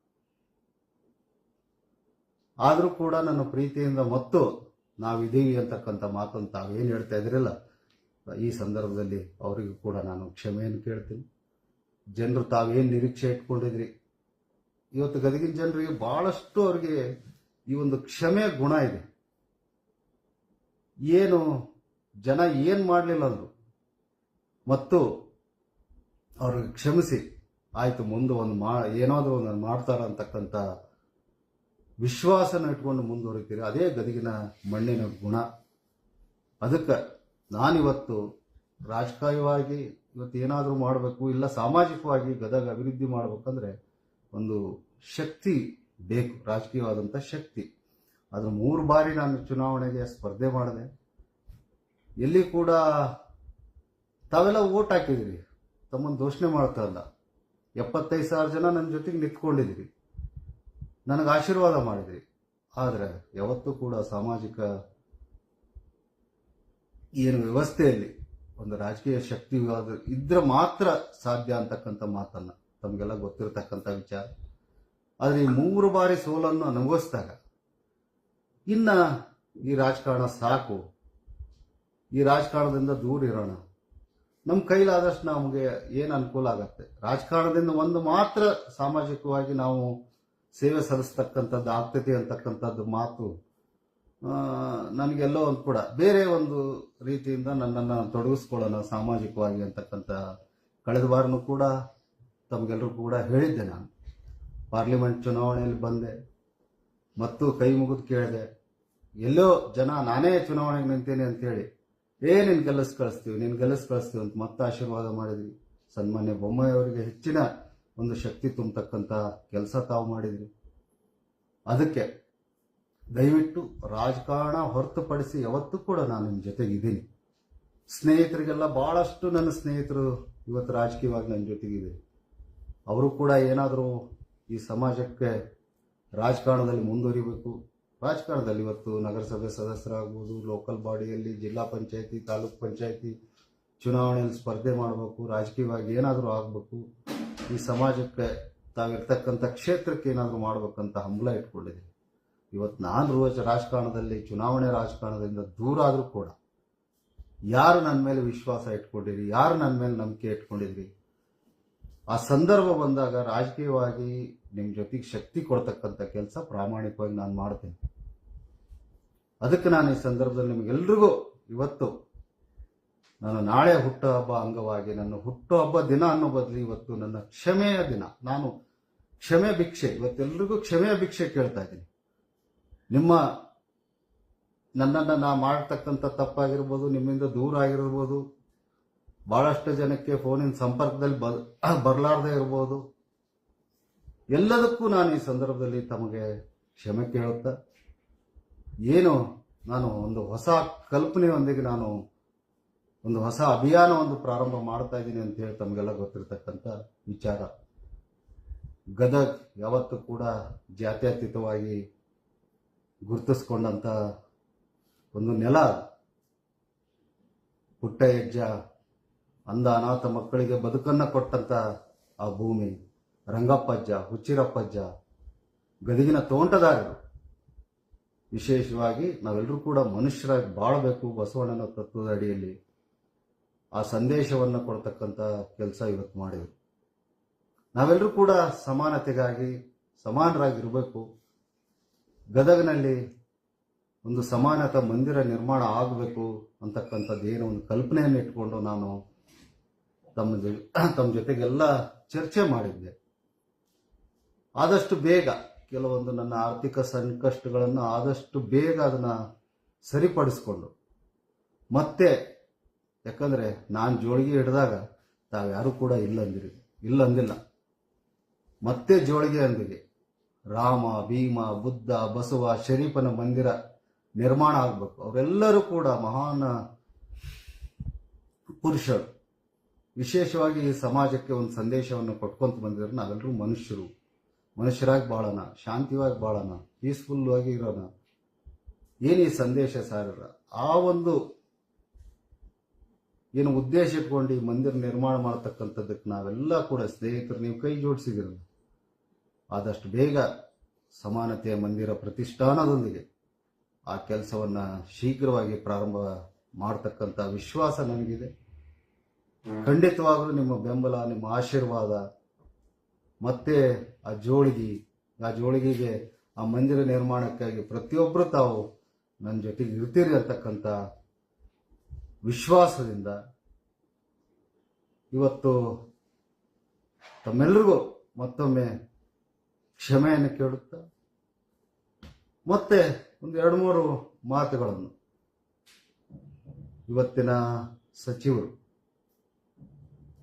ಆದರೂ ಕೂಡ ನನ್ನ ಪ್ರೀತಿಯಿಂದ ಮತ್ತು ನಾವಿದ್ದೀವಿ ಅಂತಕ್ಕಂಥ ಮಾತನ್ನು ತಾವೇನು ಹೇಳ್ತಾ ಇದ್ರಲ್ಲ. ಈ ಸಂದರ್ಭದಲ್ಲಿ ಅವರಿಗೂ ಕೂಡ ನಾನು ಕ್ಷಮೆಯನ್ನು ಕೇಳ್ತೀನಿ. ಜನರು ತಾವೇನು ನಿರೀಕ್ಷೆ ಇಟ್ಕೊಂಡಿದ್ರಿ? ಇವತ್ತು ಗದಗಿನ ಜನರಿಗೆ ಬಹಳಷ್ಟು ಅವರಿಗೆ ಈ ಒಂದು ಕ್ಷಮೆ ಗುಣ ಇದೆ. ಏನು ಜನ ಏನು ಮಾಡಲಿಲ್ಲ ಅಂದರು. ಮತ್ತು ಅವ್ರಿಗೆ ಕ್ಷಮಿಸಿ, ಆಯಿತು, ಮುಂದೆ ಒಂದು ಮಾ, ಏನಾದರೂ ಒಂದು ಮಾಡ್ತಾರ ಅಂತಕ್ಕಂಥ ವಿಶ್ವಾಸನ ಇಟ್ಕೊಂಡು ಮುಂದುವರಿತೀರಿ, ಅದೇ ಗದಗಿನ ಮಣ್ಣಿನ ಗುಣ. ಅದಕ್ಕೆ ನಾನಿವತ್ತು ರಾಜಕೀಯವಾಗಿ ಇವತ್ತು ಏನಾದರೂ ಮಾಡಬೇಕು, ಇಲ್ಲ ಸಾಮಾಜಿಕವಾಗಿ ಗದಗ ಅಭಿವೃದ್ಧಿ ಮಾಡಬೇಕಂದ್ರೆ ಒಂದು ಶಕ್ತಿ ಬೇಕು, ರಾಜಕೀಯವಾದಂಥ ಶಕ್ತಿ. ಅದು ಮೂರು ಬಾರಿ ನಾನು ಚುನಾವಣೆಗೆ ಸ್ಪರ್ಧೆ ಮಾಡಿದೆ. ಎಲ್ಲಿ ಕೂಡ ತಾವೆಲ್ಲ ಓಟ್ ಹಾಕಿದಿರಿ ತಮ್ಮನ್ನು ದೋಷಣೆ ಮಾಡ್ತಾ ಇಲ್ಲ. ಎಪ್ಪತ್ತೈದು ಸಾವಿರ ಜನ ನನ್ನ ಜೊತೆಗೆ ನಿಂತ್ಕೊಂಡಿದ್ದೀರಿ. ನನಗೆ ಆಶೀರ್ವಾದ ಮಾಡಿದ್ರಿ ಆದರೆ ಯಾವತ್ತೂ ಕೂಡ ಸಾಮಾಜಿಕ ಏನು ವ್ಯವಸ್ಥೆಯಲ್ಲಿ ಒಂದು ರಾಜಕೀಯ ಶಕ್ತಿ ಇದ್ರೆ ಮಾತ್ರ ಸಾಧ್ಯ ಅಂತಕ್ಕಂಥ ಮಾತನ್ನ ತಮಗೆಲ್ಲ ಗೊತ್ತಿರತಕ್ಕಂಥ ವಿಚಾರ. ಆದರೆ ಈ ಮೂರು ಬಾರಿ ಸೋಲನ್ನು ಅನುಭವಿಸಿದಾಗ ಇನ್ನ ಈ ರಾಜಕಾರಣ ಸಾಕು. ಈ ರಾಜಕಾರಣದಿಂದ ದೂರ ಇರೋಣ. ನಮ್ಮ ಕೈಲಾದಷ್ಟು ನಮಗೆ ಏನು ಅನುಕೂಲ ಆಗತ್ತೆ? ರಾಜಕಾರಣದಿಂದ ಒಂದು ಮಾತ್ರ ಸಾಮಾಜಿಕವಾಗಿ ನಾವು ಸೇವೆ ಸಲ್ಲಿಸ್ತಕ್ಕಂಥದ್ದು ಆಗ್ತೈತಿ ಅಂತಕ್ಕಂಥದ್ದು ಮಾತು ನನಗೆಲ್ಲೋ ಒಂದು ಕೂಡ ಬೇರೆ ಒಂದು ರೀತಿಯಿಂದ ನನ್ನನ್ನು ತೊಡಗಿಸ್ಕೊಳ್ಳೋಣ ಸಾಮಾಜಿಕವಾಗಿ ಅಂತಕ್ಕಂಥ ಕಳೆದ ವಾರನೂ ಕೂಡ ತಮಗೆಲ್ಲರೂ ಕೂಡ ಹೇಳಿದ್ದೆ ನಾನು. ಪಾರ್ಲಿಮೆಂಟ್ ಚುನಾವಣೆಯಲ್ಲಿ ಬಂದೆ, ಮತ್ತು ಕೈ ಮುಗಿದು ಕೇಳಿದೆ, ಎಲ್ಲೋ ಜನ ನಾನೇ ಚುನಾವಣೆಗೆ ನಿಂತೇನೆ ಅಂತೇಳಿ, ಏ ನಿನ್ನ ಗೆಲ್ಲಿಸ್ ಕಳಿಸ್ತೀವಿ ನಿನ್ನ ಗೆಲ್ಲಿಸ್ ಕಳಿಸ್ತೀವಿ ಅಂತ ಮತ್ತೆ ಆಶೀರ್ವಾದ ಮಾಡಿದ್ವಿ. ಸನ್ಮಾನ್ಯ ಬೊಮ್ಮಾಯಿ ಹೆಚ್ಚಿನ ಒಂದು ಶಕ್ತಿ ತುಂಬತಕ್ಕಂಥ ಕೆಲಸ ತಾವು ಮಾಡಿದ್ರಿ. ಅದಕ್ಕೆ ದಯವಿಟ್ಟು ರಾಜಕಾರಣ ಹೊರತುಪಡಿಸಿ ಯಾವತ್ತೂ ಕೂಡ ನಾನು ನಿಮ್ಮ ಜೊತೆಗಿದ್ದೀನಿ ಸ್ನೇಹಿತರಿಗೆಲ್ಲ ಭಾಳಷ್ಟು ನನ್ನ ಸ್ನೇಹಿತರು ಇವತ್ತು ರಾಜಕೀಯವಾಗಿ ನನ್ನ ಜೊತೆಗಿದೆ ಅವರು ಕೂಡ ಏನಾದರೂ ಈ ಸಮಾಜಕ್ಕೆ ರಾಜಕಾರಣದಲ್ಲಿ ಮುಂದುವರಿಬೇಕು. ರಾಜಕಾರಣದಲ್ಲಿ ಇವತ್ತು ನಗರಸಭೆ ಸದಸ್ಯರಾಗ್ಬೋದು ಲೋಕಲ್ ಬಾಡಿಯಲ್ಲಿ ಜಿಲ್ಲಾ ಪಂಚಾಯತಿ, ತಾಲೂಕ್ ಪಂಚಾಯತಿ ಚುನಾವಣೆಯಲ್ಲಿ ಸ್ಪರ್ಧೆ ಮಾಡಬೇಕು, ರಾಜಕೀಯವಾಗಿ ಏನಾದರೂ ಆಗಬೇಕು ಈ ಸಮಾಜಕ್ಕೆ ತಾವಿರ್ತಕ್ಕಂಥ ಕ್ಷೇತ್ರಕ್ಕೆ ಏನಾದರೂ ಮಾಡಬೇಕಂತ ಹಂಬಲ ಇಟ್ಕೊಂಡಿದ್ದೀನಿ ಇವತ್ತು ನಾನು ರೋಜ್ ರಾಜಕಾರಣದಲ್ಲಿ, ಚುನಾವಣೆ ರಾಜಕಾರಣದಿಂದ ದೂರ ಆದರೂ ಕೂಡ ಯಾರು ನನ್ನ ಮೇಲೆ ವಿಶ್ವಾಸ ಇಟ್ಕೊಂಡಿರಿ? ಯಾರು ನನ್ನ ಮೇಲೆ ನಂಬಿಕೆ ಇಟ್ಕೊಂಡಿದ್ರಿ? ಆ ಸಂದರ್ಭ ಬಂದಾಗ ರಾಜಕೀಯವಾಗಿ ನಿಮ್ಮ ಜೊತೆಗೆ ಶಕ್ತಿ ಕೊಡ್ತಕ್ಕಂಥ ಕೆಲಸ ಪ್ರಾಮಾಣಿಕವಾಗಿ ನಾನು ಮಾಡ್ತೇನೆ. ಅದಕ್ಕೆ ನಾನು ಈ ಸಂದರ್ಭದಲ್ಲಿ ನಿಮಗೆಲ್ರಿಗೂ ಇವತ್ತು ನಾನು ನಾಳೆ ಹುಟ್ಟುಹಬ್ಬ ಅಂಗವಾಗಿ ನನ್ನ ಹುಟ್ಟುಹಬ್ಬ ದಿನ ಅನ್ನೋ ಬದಲು ಇವತ್ತು ನನ್ನ ಕ್ಷಮೆಯ ದಿನ. ನಾನು ಕ್ಷಮೆ ಭಿಕ್ಷೆ. ಇವತ್ತೆಲ್ಲರಿಗೂ ಕ್ಷಮೆಯ ಭಿಕ್ಷೆ ಕೇಳ್ತಾ ಇದ್ದೀನಿ. ನಿಮ್ಮ ನನ್ನನ್ನು ನಾ ಮಾಡ್ತಕ್ಕಂಥ ತಪ್ಪಾಗಿರ್ಬೋದು, ನಿಮ್ಮಿಂದ ದೂರ ಆಗಿರ್ಬೋದು, ಬಹಳಷ್ಟು ಜನಕ್ಕೆ ಫೋನಿನ ಸಂಪರ್ಕದಲ್ಲಿ ಬ ಬರಲಾರ್ದೇ ಇರ್ಬೋದು. ಎಲ್ಲದಕ್ಕೂ ನಾನು ಈ ಸಂದರ್ಭದಲ್ಲಿ ತಮಗೆ ಕ್ಷಮೆ ಕೇಳುತ್ತಾ, ಏನು ನಾನು ಒಂದು ಹೊಸ ಕಲ್ಪನೆಯೊಂದಿಗೆ ನಾನು ಒಂದು ಹೊಸ ಅಭಿಯಾನ ಒಂದು ಪ್ರಾರಂಭ ಮಾಡ್ತಾ ಇದ್ದೀನಿ ಅಂತ ಹೇಳಿ ತಮಗೆಲ್ಲ ಗೊತ್ತಿರತಕ್ಕಂಥ ವಿಚಾರ. ಗದಗ ಯಾವತ್ತೂ ಕೂಡ ಜಾತ್ಯತೀತವಾಗಿ ಗುರುತಿಸ್ಕೊಂಡಂಥ ಒಂದು ನೆಲ. ಪುಟ್ಟ ಹೆಜ್ಜ ಅಂದ ಅನಾಥ ಮಕ್ಕಳಿಗೆ ಬದುಕನ್ನು ಕೊಟ್ಟಂತ ಆ ಭೂಮಿ. ರಂಗಪ್ಪಜ್ಜ, ಹುಚ್ಚಿರಪ್ಪಜ್ಜ, ಗದಗಿನ ತೋಂಟದಾರರು. ವಿಶೇಷವಾಗಿ ನಾವೆಲ್ಲರೂ ಕೂಡ ಮನುಷ್ಯರಾಗಿ ಬಾಳಬೇಕು ಬಸವಣ್ಣನ ತತ್ವದ ಅಡಿಯಲ್ಲಿ. ಆ ಸಂದೇಶವನ್ನು ಕೊಡ್ತಕ್ಕಂಥ ಕೆಲಸ ಇವತ್ತು ಮಾಡಿದರು. ನಾವೆಲ್ಲರೂ ಕೂಡ ಸಮಾನತೆಗಾಗಿ ಸಮಾನರಾಗಿರಬೇಕು. ಗದಗನಲ್ಲಿ ಒಂದು ಸಮಾನತಾ ಮಂದಿರ ನಿರ್ಮಾಣ ಆಗಬೇಕು ಅಂತಕ್ಕಂಥದ್ದು ಏನೋ ಒಂದು ಕಲ್ಪನೆಯನ್ನು ಇಟ್ಕೊಂಡು ನಾನು ತಮ್ಮ ತಮ್ಮ ಜೊತೆಗೆಲ್ಲ ಚರ್ಚೆ ಮಾಡಿದ್ದೆ. ಆದಷ್ಟು ಬೇಗ ಕೆಲವೊಂದು ನನ್ನ ಆರ್ಥಿಕ ಸಂಕಷ್ಟಗಳನ್ನು ಆದಷ್ಟು ಬೇಗ ಅದನ್ನ ಸರಿಪಡಿಸ್ಕೊಂಡು ಮತ್ತೆ ಯಾಕಂದ್ರೆ ನಾನು ಜೋಳಿಗೆ ಹಿಡಿದಾಗ ತಾವ್ಯಾರು ಕೂಡ ಇಲ್ಲ ಅಂದಿರಿ. ಇಲ್ಲ ಅಂದಿಲ್ಲ. ಮತ್ತೆ ಜೋಳಿಗೆ ಅಂದಿರಿ. ರಾಮ, ಭೀಮ, ಬುದ್ಧ, ಬಸವ, ಶರೀಫನ ಮಂದಿರ ನಿರ್ಮಾಣ ಆಗಬೇಕು. ಅವರೆಲ್ಲರೂ ಕೂಡ ಮಹಾನ್ ಪುರುಷರು. ವಿಶೇಷವಾಗಿ ಸಮಾಜಕ್ಕೆ ಒಂದು ಸಂದೇಶವನ್ನು ಕೊಟ್ಕೊಂತ ಬಂದಿದ್ರೆ ನಾವೆಲ್ಲರೂ ಮನುಷ್ಯರು. ಮನುಷ್ಯರಾಗಿ ಬಾಳೋಣ, ಶಾಂತಿವಾಗಿ ಬಾಳೋಣ ಪೀಸ್ಫುಲ್ ಆಗಿ ಇರೋಣ. ಏನು ಸಂದೇಶ ಸಾರ ಆ ಒಂದು ಏನು ಉದ್ದೇಶ ಇಟ್ಕೊಂಡು ಈ ಮಂದಿರ ನಿರ್ಮಾಣ ಮಾಡತಕ್ಕಂಥದ್ದಕ್ಕೆ ನಾವೆಲ್ಲ ಕೂಡ ಸ್ನೇಹಿತರು, ನೀವು ಕೈ ಜೋಡಿಸಿದಿರಲ್ಲ ಆದಷ್ಟು ಬೇಗ ಸಮಾನತೆಯ ಮಂದಿರ ಪ್ರತಿಷ್ಠಾನದೊಂದಿಗೆ ಆ ಕೆಲಸವನ್ನ ಶೀಘ್ರವಾಗಿ ಪ್ರಾರಂಭ ಮಾಡತಕ್ಕಂಥ ವಿಶ್ವಾಸ ನನಗಿದೆ ಖಂಡಿತವಾಗಲೂ ನಿಮ್ಮ ಬೆಂಬಲ, ನಿಮ್ಮ ಆಶೀರ್ವಾದ, ಮತ್ತೆ ಆ ಜೋಳಿಗೆ, ಆ ಜೋಳಿಗೆಗೆ, ಆ ಮಂದಿರ ನಿರ್ಮಾಣಕ್ಕಾಗಿ ಪ್ರತಿಯೊಬ್ಬರು ತಾವು ನನ್ನ ಜೊತೆಗೆ ಇರ್ತೀರಿ ಅಂತಕ್ಕಂಥ ವಿಶ್ವಾಸದಿಂದ ಇವತ್ತು ತಮ್ಮೆಲ್ಲರಿಗೂ ಮತ್ತೊಮ್ಮೆ ಕ್ಷಮೆಯನ್ನು ಕೇಳುತ್ತಾ, ಮತ್ತೆ ಒಂದು ಎರಡು ಮೂರು ಮಾತುಗಳನ್ನು. ಇವತ್ತಿನ ಸಚಿವರು,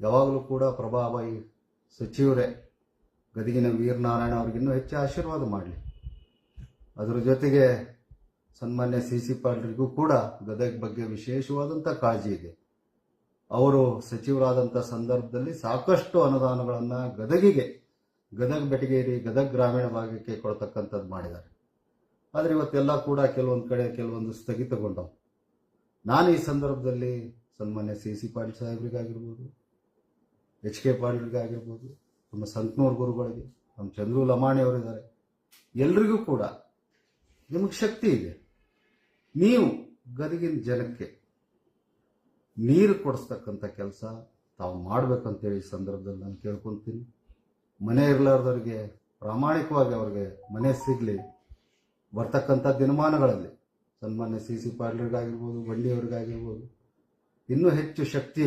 ಯಾವಾಗಲೂ ಕೂಡ ಪ್ರಭಾಬಾಯಿ ಸಚಿವರೇ, ಗದಗಿನ ವೀರನಾರಾಯಣ ಅವ್ರಿಗಿನ್ನೂ ಹೆಚ್ಚು ಆಶೀರ್ವಾದ ಮಾಡಲಿ. ಅದರ ಜೊತೆಗೆ ಸನ್ಮಾನ್ಯ ಸಿ ಸಿ ಪಾಲ್ರಿಗೂ ಕೂಡ ಗದಗ ಬಗ್ಗೆ ವಿಶೇಷವಾದಂಥ ಕಾಳಜಿ ಇದೆ. ಅವರು ಸಚಿವರಾದಂಥ ಸಂದರ್ಭದಲ್ಲಿ ಸಾಕಷ್ಟು ಅನುದಾನಗಳನ್ನು ಗದಗಿಗೆ, ಗದಗ ಬೆಟಗೇರಿ ಗದಗ ಗ್ರಾಮೀಣ ಭಾಗಕ್ಕೆ ಕೊಡ್ತಕ್ಕಂಥದ್ದು ಮಾಡಿದ್ದಾರೆ. ಆದರೆ ಇವತ್ತೆಲ್ಲ ಕೂಡ ಕೆಲವೊಂದು ಕಡೆ ಕೆಲವೊಂದು ಸ್ಥಗಿತಗೊಂಡವು. ನಾನು ಈ ಸಂದರ್ಭದಲ್ಲಿ ಸನ್ಮಾನ್ಯ ಸಿ ಸಿ ಪಾಟೀಲ್ ಸಾಹೇಬ್ರಿಗಾಗಿರ್ಬೋದು, ಎಚ್ ಕೆ ಪಾಟೀಲ್ಗಾಗಿರ್ಬೋದು ನಮ್ಮ ಸಂತನೂರು ಗುರುಗಳಿಗೆ, ನಮ್ಮ ಚಂದ್ರು ಲಮಾಣಿ ಅವರಿದ್ದಾರೆ ಎಲ್ರಿಗೂ ಕೂಡ ನಿಮಗೆ ಶಕ್ತಿ ಇದೆ. ನೀವು ಗದಗಿನ ಜನಕ್ಕೆ ನೀರು ಕೊಡಿಸ್ತಕ್ಕಂಥ ಕೆಲಸ ತಾವು ಮಾಡ್ಬೇಕಂತೇಳಿ ಈ ಸಂದರ್ಭದಲ್ಲಿ ನಾನು ಕೇಳ್ಕೊತೀನಿ. ಮನೆ ಇರಲಾರ್ದವ್ರಿಗೆ, ಪ್ರಾಮಾಣಿಕವಾಗಿ ಅವ್ರಿಗೆ ಮನೆ ಸಿಗಲಿ. ಬರ್ತಕ್ಕಂಥ ದಿನಮಾನಗಳಲ್ಲಿ ಸನ್ಮಾನ್ಯ ಸಿ ಸಿ ಪಾರ್ಲರ್ಗಾಗಿರ್ಬೋದು ಬಂಡಿಯವ್ರಿಗಾಗಿರ್ಬೋದು, ಇನ್ನೂ ಹೆಚ್ಚು ಶಕ್ತಿ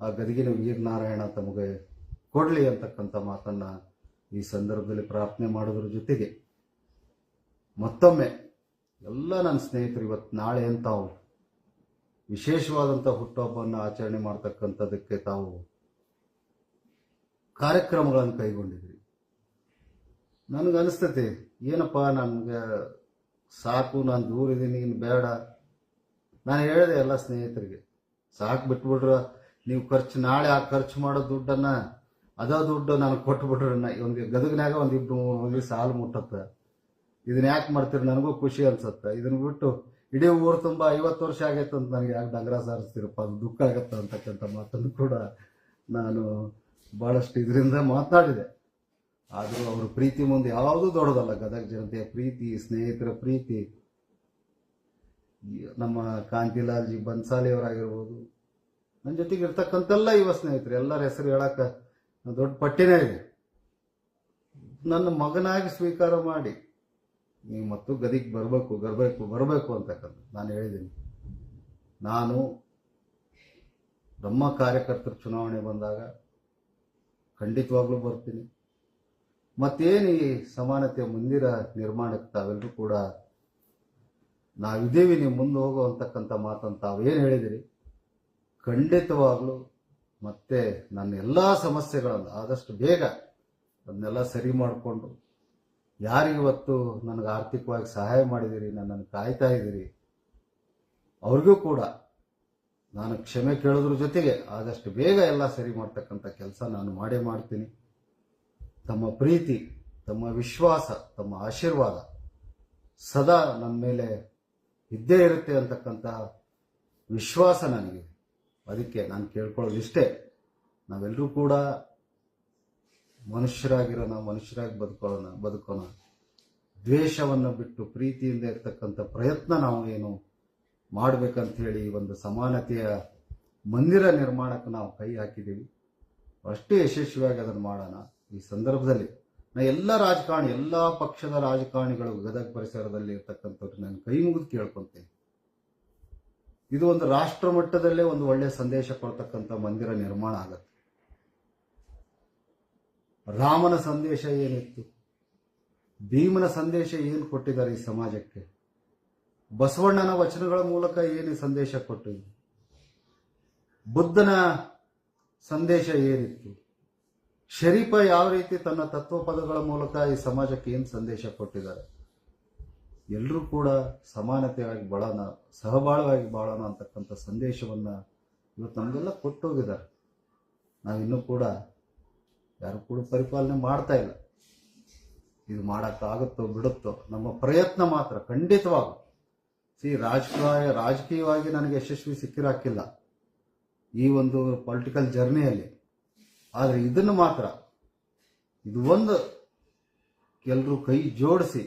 ಆ ಗದಗಿನ ವೀರನಾರಾಯಣ ತಮಗೆ ಕೊಡಲಿ ಅಂತಕ್ಕಂಥ ಮಾತನ್ನು ಈ ಸಂದರ್ಭದಲ್ಲಿ ಪ್ರಾರ್ಥನೆ ಮಾಡೋದ್ರ ಜೊತೆಗೆ ಮತ್ತೊಮ್ಮೆ ಎಲ್ಲ ನನ್ನ ಸ್ನೇಹಿತರು ಇವತ್ತು ನಾಳೆ ಅಂತ ತಾವು ವಿಶೇಷವಾದಂಥ ಹುಟ್ಟುಹಬ್ಬವನ್ನು ಆಚರಣೆ ಮಾಡ್ತಕ್ಕಂಥದ್ದಕ್ಕೆ ತಾವು ಕಾರ್ಯಕ್ರಮಗಳನ್ನು ಕೈಗೊಂಡಿದ್ರಿ. ನನಗೆ ಅನಿಸ್ತೈತಿ ಏನಪ್ಪ ನನಗೆ ಸಾಕು, ನಾನು ದೂರ ಇದ್ದೀನಿ, ಇನ್ನು ಬೇಡ. ನಾನು ಹೇಳಿದೆ ಎಲ್ಲ ಸ್ನೇಹಿತರಿಗೆ, ಸಾಕು ಬಿಟ್ಬಿಟ್ರ ನೀವು ಖರ್ಚು, ನಾಳೆ ಆ ಖರ್ಚು ಮಾಡೋ ದುಡ್ಡನ್ನು, ಅದ ದುಡ್ಡು ನನಗೆ ಕೊಟ್ಬಿಟ್ರೆ ಒಂದು ಗದಗಿನಾಗ ಒಂದು ಇಬ್ಬರು ಮೂರು ಮಂದಿ ಸಾಲು ಮುಟ್ಟತ್ತೆ. ಇದನ್ನ ಯಾಕೆ ಮಾಡ್ತೀರಿ? ನನಗೂ ಖುಷಿ ಅನ್ಸುತ್ತೆ. ಇದನ್ನ ಬಿಟ್ಟು ಇಡೀ ಊರು ತುಂಬ ಐವತ್ತು ವರ್ಷ ಆಗೈತೆ ಅಂತ ನನಗೆ ಯಾಕೆ ಡಂಗರ ಸಾರಿಸ್ತೀರಪ್ಪ? ಅದು ದುಃಖ ಆಗತ್ತೆ ಅಂತಕ್ಕಂಥ ಮಾತನ್ನು ಕೂಡ ನಾನು ಭಾಳಷ್ಟು ಇದರಿಂದ ಮಾತನಾಡಿದೆ. ಆದರೂ ಅವ್ರ ಪ್ರೀತಿ ಮುಂದೆ ಯಾವುದೂ ದೊಡ್ಡದಲ್ಲ ಗದಗ ಜನತೆಯ ಪ್ರೀತಿ, ಸ್ನೇಹಿತರ ಪ್ರೀತಿ. ನಮ್ಮ ಕಾಂತಿಲಾಲ್ಜಿ ಬನ್ಸಾಲಿಯವರಾಗಿರ್ಬೋದು. ನನ್ನ ಜೊತೆಗೆ ಇರ್ತಕ್ಕಂಥೆಲ್ಲ ಯುವ ಸ್ನೇಹಿತರು, ಎಲ್ಲರ ಹೆಸರು ಹೇಳಕ್ಕೆ ದೊಡ್ಡ ಪಟ್ಟಿನೇ ಇದೆ. ನನ್ನ ಮಗನಾಗಿ ಸ್ವೀಕಾರ ಮಾಡಿ ನೀವು ಮತ್ತು ಗದಿಗೆ ಬರಬೇಕು ಬರಬೇಕು ಬರಬೇಕು ಅಂತಕ್ಕಂಥ ನಾನು ಹೇಳಿದ್ದೀನಿ. ನಾನು ನಮ್ಮ ಕಾರ್ಯಕರ್ತರ ಚುನಾವಣೆ ಬಂದಾಗ ಖಂಡಿತವಾಗ್ಲೂ ಬರ್ತೀನಿ. ಮತ್ತೇನು ಈ ಸಮಾನತೆಯ ಮಂದಿರ ನಿರ್ಮಾಣಕ್ಕೆ ತಾವೆಲ್ಲರೂ ಕೂಡ ನಾವಿದ್ದೀವಿ, ನೀವು ಮುಂದೆ ಹೋಗೋ ಅಂತಕ್ಕಂಥ ಮಾತನ್ನು ತಾವೇನು ಹೇಳಿದಿರಿ? ಖಂಡಿತವಾಗ್ಲೂ ಮತ್ತೆ ನನ್ನ ಎಲ್ಲ ಸಮಸ್ಯೆಗಳನ್ನು ಆದಷ್ಟು ಬೇಗ ಅದನ್ನೆಲ್ಲ ಸರಿ ಮಾಡಿಕೊಂಡು ಯಾರಿಗಿವತ್ತು ನನಗೆ ಆರ್ಥಿಕವಾಗಿ ಸಹಾಯ ಮಾಡಿದಿರಿ, ನನ್ನನ್ನು ಕಾಯ್ತಾ ಇದ್ದೀರಿ? ಅವ್ರಿಗೂ ಕೂಡ ನಾನು ಕ್ಷಮೆ ಕೇಳೋದ್ರ ಜೊತೆಗೆ ಆದಷ್ಟು ಬೇಗ ಎಲ್ಲ ಸರಿ ಮಾಡ್ತಕ್ಕಂಥ ಕೆಲಸ ನಾನು ಮಾಡೇ ಮಾಡ್ತೀನಿ. ತಮ್ಮ ಪ್ರೀತಿ, ತಮ್ಮ ವಿಶ್ವಾಸ, ತಮ್ಮ ಆಶೀರ್ವಾದ ಸದಾ ನನ್ನ ಮೇಲೆ ಇದ್ದೇ ಇರುತ್ತೆ ಅಂತಕ್ಕಂಥ ವಿಶ್ವಾಸ ನನಗೆ ಅದಕ್ಕೆ ನಾನು ಕೇಳ್ಕೊಳ್ಳೋದಿಷ್ಟೇ. ನಾವೆಲ್ಲರೂ ಕೂಡ ಮನುಷ್ಯರಾಗಿರೋಣ, ಮನುಷ್ಯರಾಗಿ ಬದುಕೋಣ ಬದುಕೋಣ. ದ್ವೇಷವನ್ನು ಬಿಟ್ಟು ಪ್ರೀತಿಯಿಂದ ಇರ್ತಕ್ಕಂಥ ಪ್ರಯತ್ನ ನಾವು ಏನು ಮಾಡಬೇಕಂತ ಹೇಳಿ ಒಂದು ಸಮಾನತೆಯ ಮಂದಿರ ನಿರ್ಮಾಣಕ್ಕೆ ನಾವು ಕೈ ಹಾಕಿದ್ದೀವಿ. ಅಷ್ಟೇ ಯಶಸ್ವಿಯಾಗಿ ಅದನ್ನು ಮಾಡೋಣ. ಈ ಸಂದರ್ಭದಲ್ಲಿ ನಾ ಎಲ್ಲ ರಾಜಕಾರಣಿ, ಎಲ್ಲ ಪಕ್ಷದ ರಾಜಕಾರಣಿಗಳು ಗದಗ ಪರಿಸರದಲ್ಲಿ ಇರ್ತಕ್ಕಂಥವ್ರು ನಾನು ಕೈ ಮುಗಿದು ಕೇಳ್ಕೊತೇನೆ. ಇದು ಒಂದು ರಾಷ್ಟ್ರ ಮಟ್ಟದಲ್ಲೇ ಒಂದು ಒಳ್ಳೆಯ ಸಂದೇಶ ಕೊಡ್ತಕ್ಕಂಥ ಮಂದಿರ ನಿರ್ಮಾಣ ಆಗತ್ತೆ. ರಾಮನ ಸಂದೇಶ ಏನಿತ್ತು? ಭೀಮನ ಸಂದೇಶ ಏನು ಕೊಟ್ಟಿದ್ದಾರೆ ಈ ಸಮಾಜಕ್ಕೆ? ಬಸವಣ್ಣನ ವಚನಗಳ ಮೂಲಕ ಏನು ಸಂದೇಶ ಕೊಟ್ಟಿದ್ರು ಬುದ್ಧನ ಸಂದೇಶ ಏನಿತ್ತು? ಶರೀಫ ಯಾವ ರೀತಿ ತನ್ನ ತತ್ವಪದಗಳ ಮೂಲಕ ಈ ಸಮಾಜಕ್ಕೆ ಏನು ಸಂದೇಶ ಕೊಟ್ಟಿದ್ದಾರೆ? ಎಲ್ಲರೂ ಕೂಡ ಸಮಾನತೆಯಾಗಿ ಬಾಳೋಣ ಸಹಬಾಳವಾಗಿ ಬಾಳೋಣ ಅಂತಕ್ಕಂಥ ಸಂದೇಶವನ್ನ ಇವತ್ತು ನಮಗೆಲ್ಲ ಕೊಟ್ಟೋಗಿದ್ದಾರೆ. ನಾವಿನ್ನೂ ಕೂಡ ಯಾರು ಕೂಡ ಪರಿಪಾಲನೆ ಮಾಡ್ತಾ ಇಲ್ಲ. ಇದು ಮಾಡೋಕ್ಕಾಗುತ್ತೋ ಬಿಡುತ್ತೋ ನಮ್ಮ ಪ್ರಯತ್ನ ಮಾತ್ರ ಖಂಡಿತವಾಗೂ ಸಿ, ರಾಜಕೀಯ, ರಾಜಕೀಯವಾಗಿ ನನಗೆ ಯಶಸ್ವಿ ಸಿಕ್ಕಿರಾಕಿಲ್ಲ ಈ ಒಂದು ಪೊಲಿಟಿಕಲ್ ಜರ್ನಿಯಲ್ಲಿ ಆದರೆ ಇದನ್ನು ಮಾತ್ರ, ಇದು ಒಂದು ಎಲ್ಲರೂ ಕೈ ಜೋಡಿಸಿ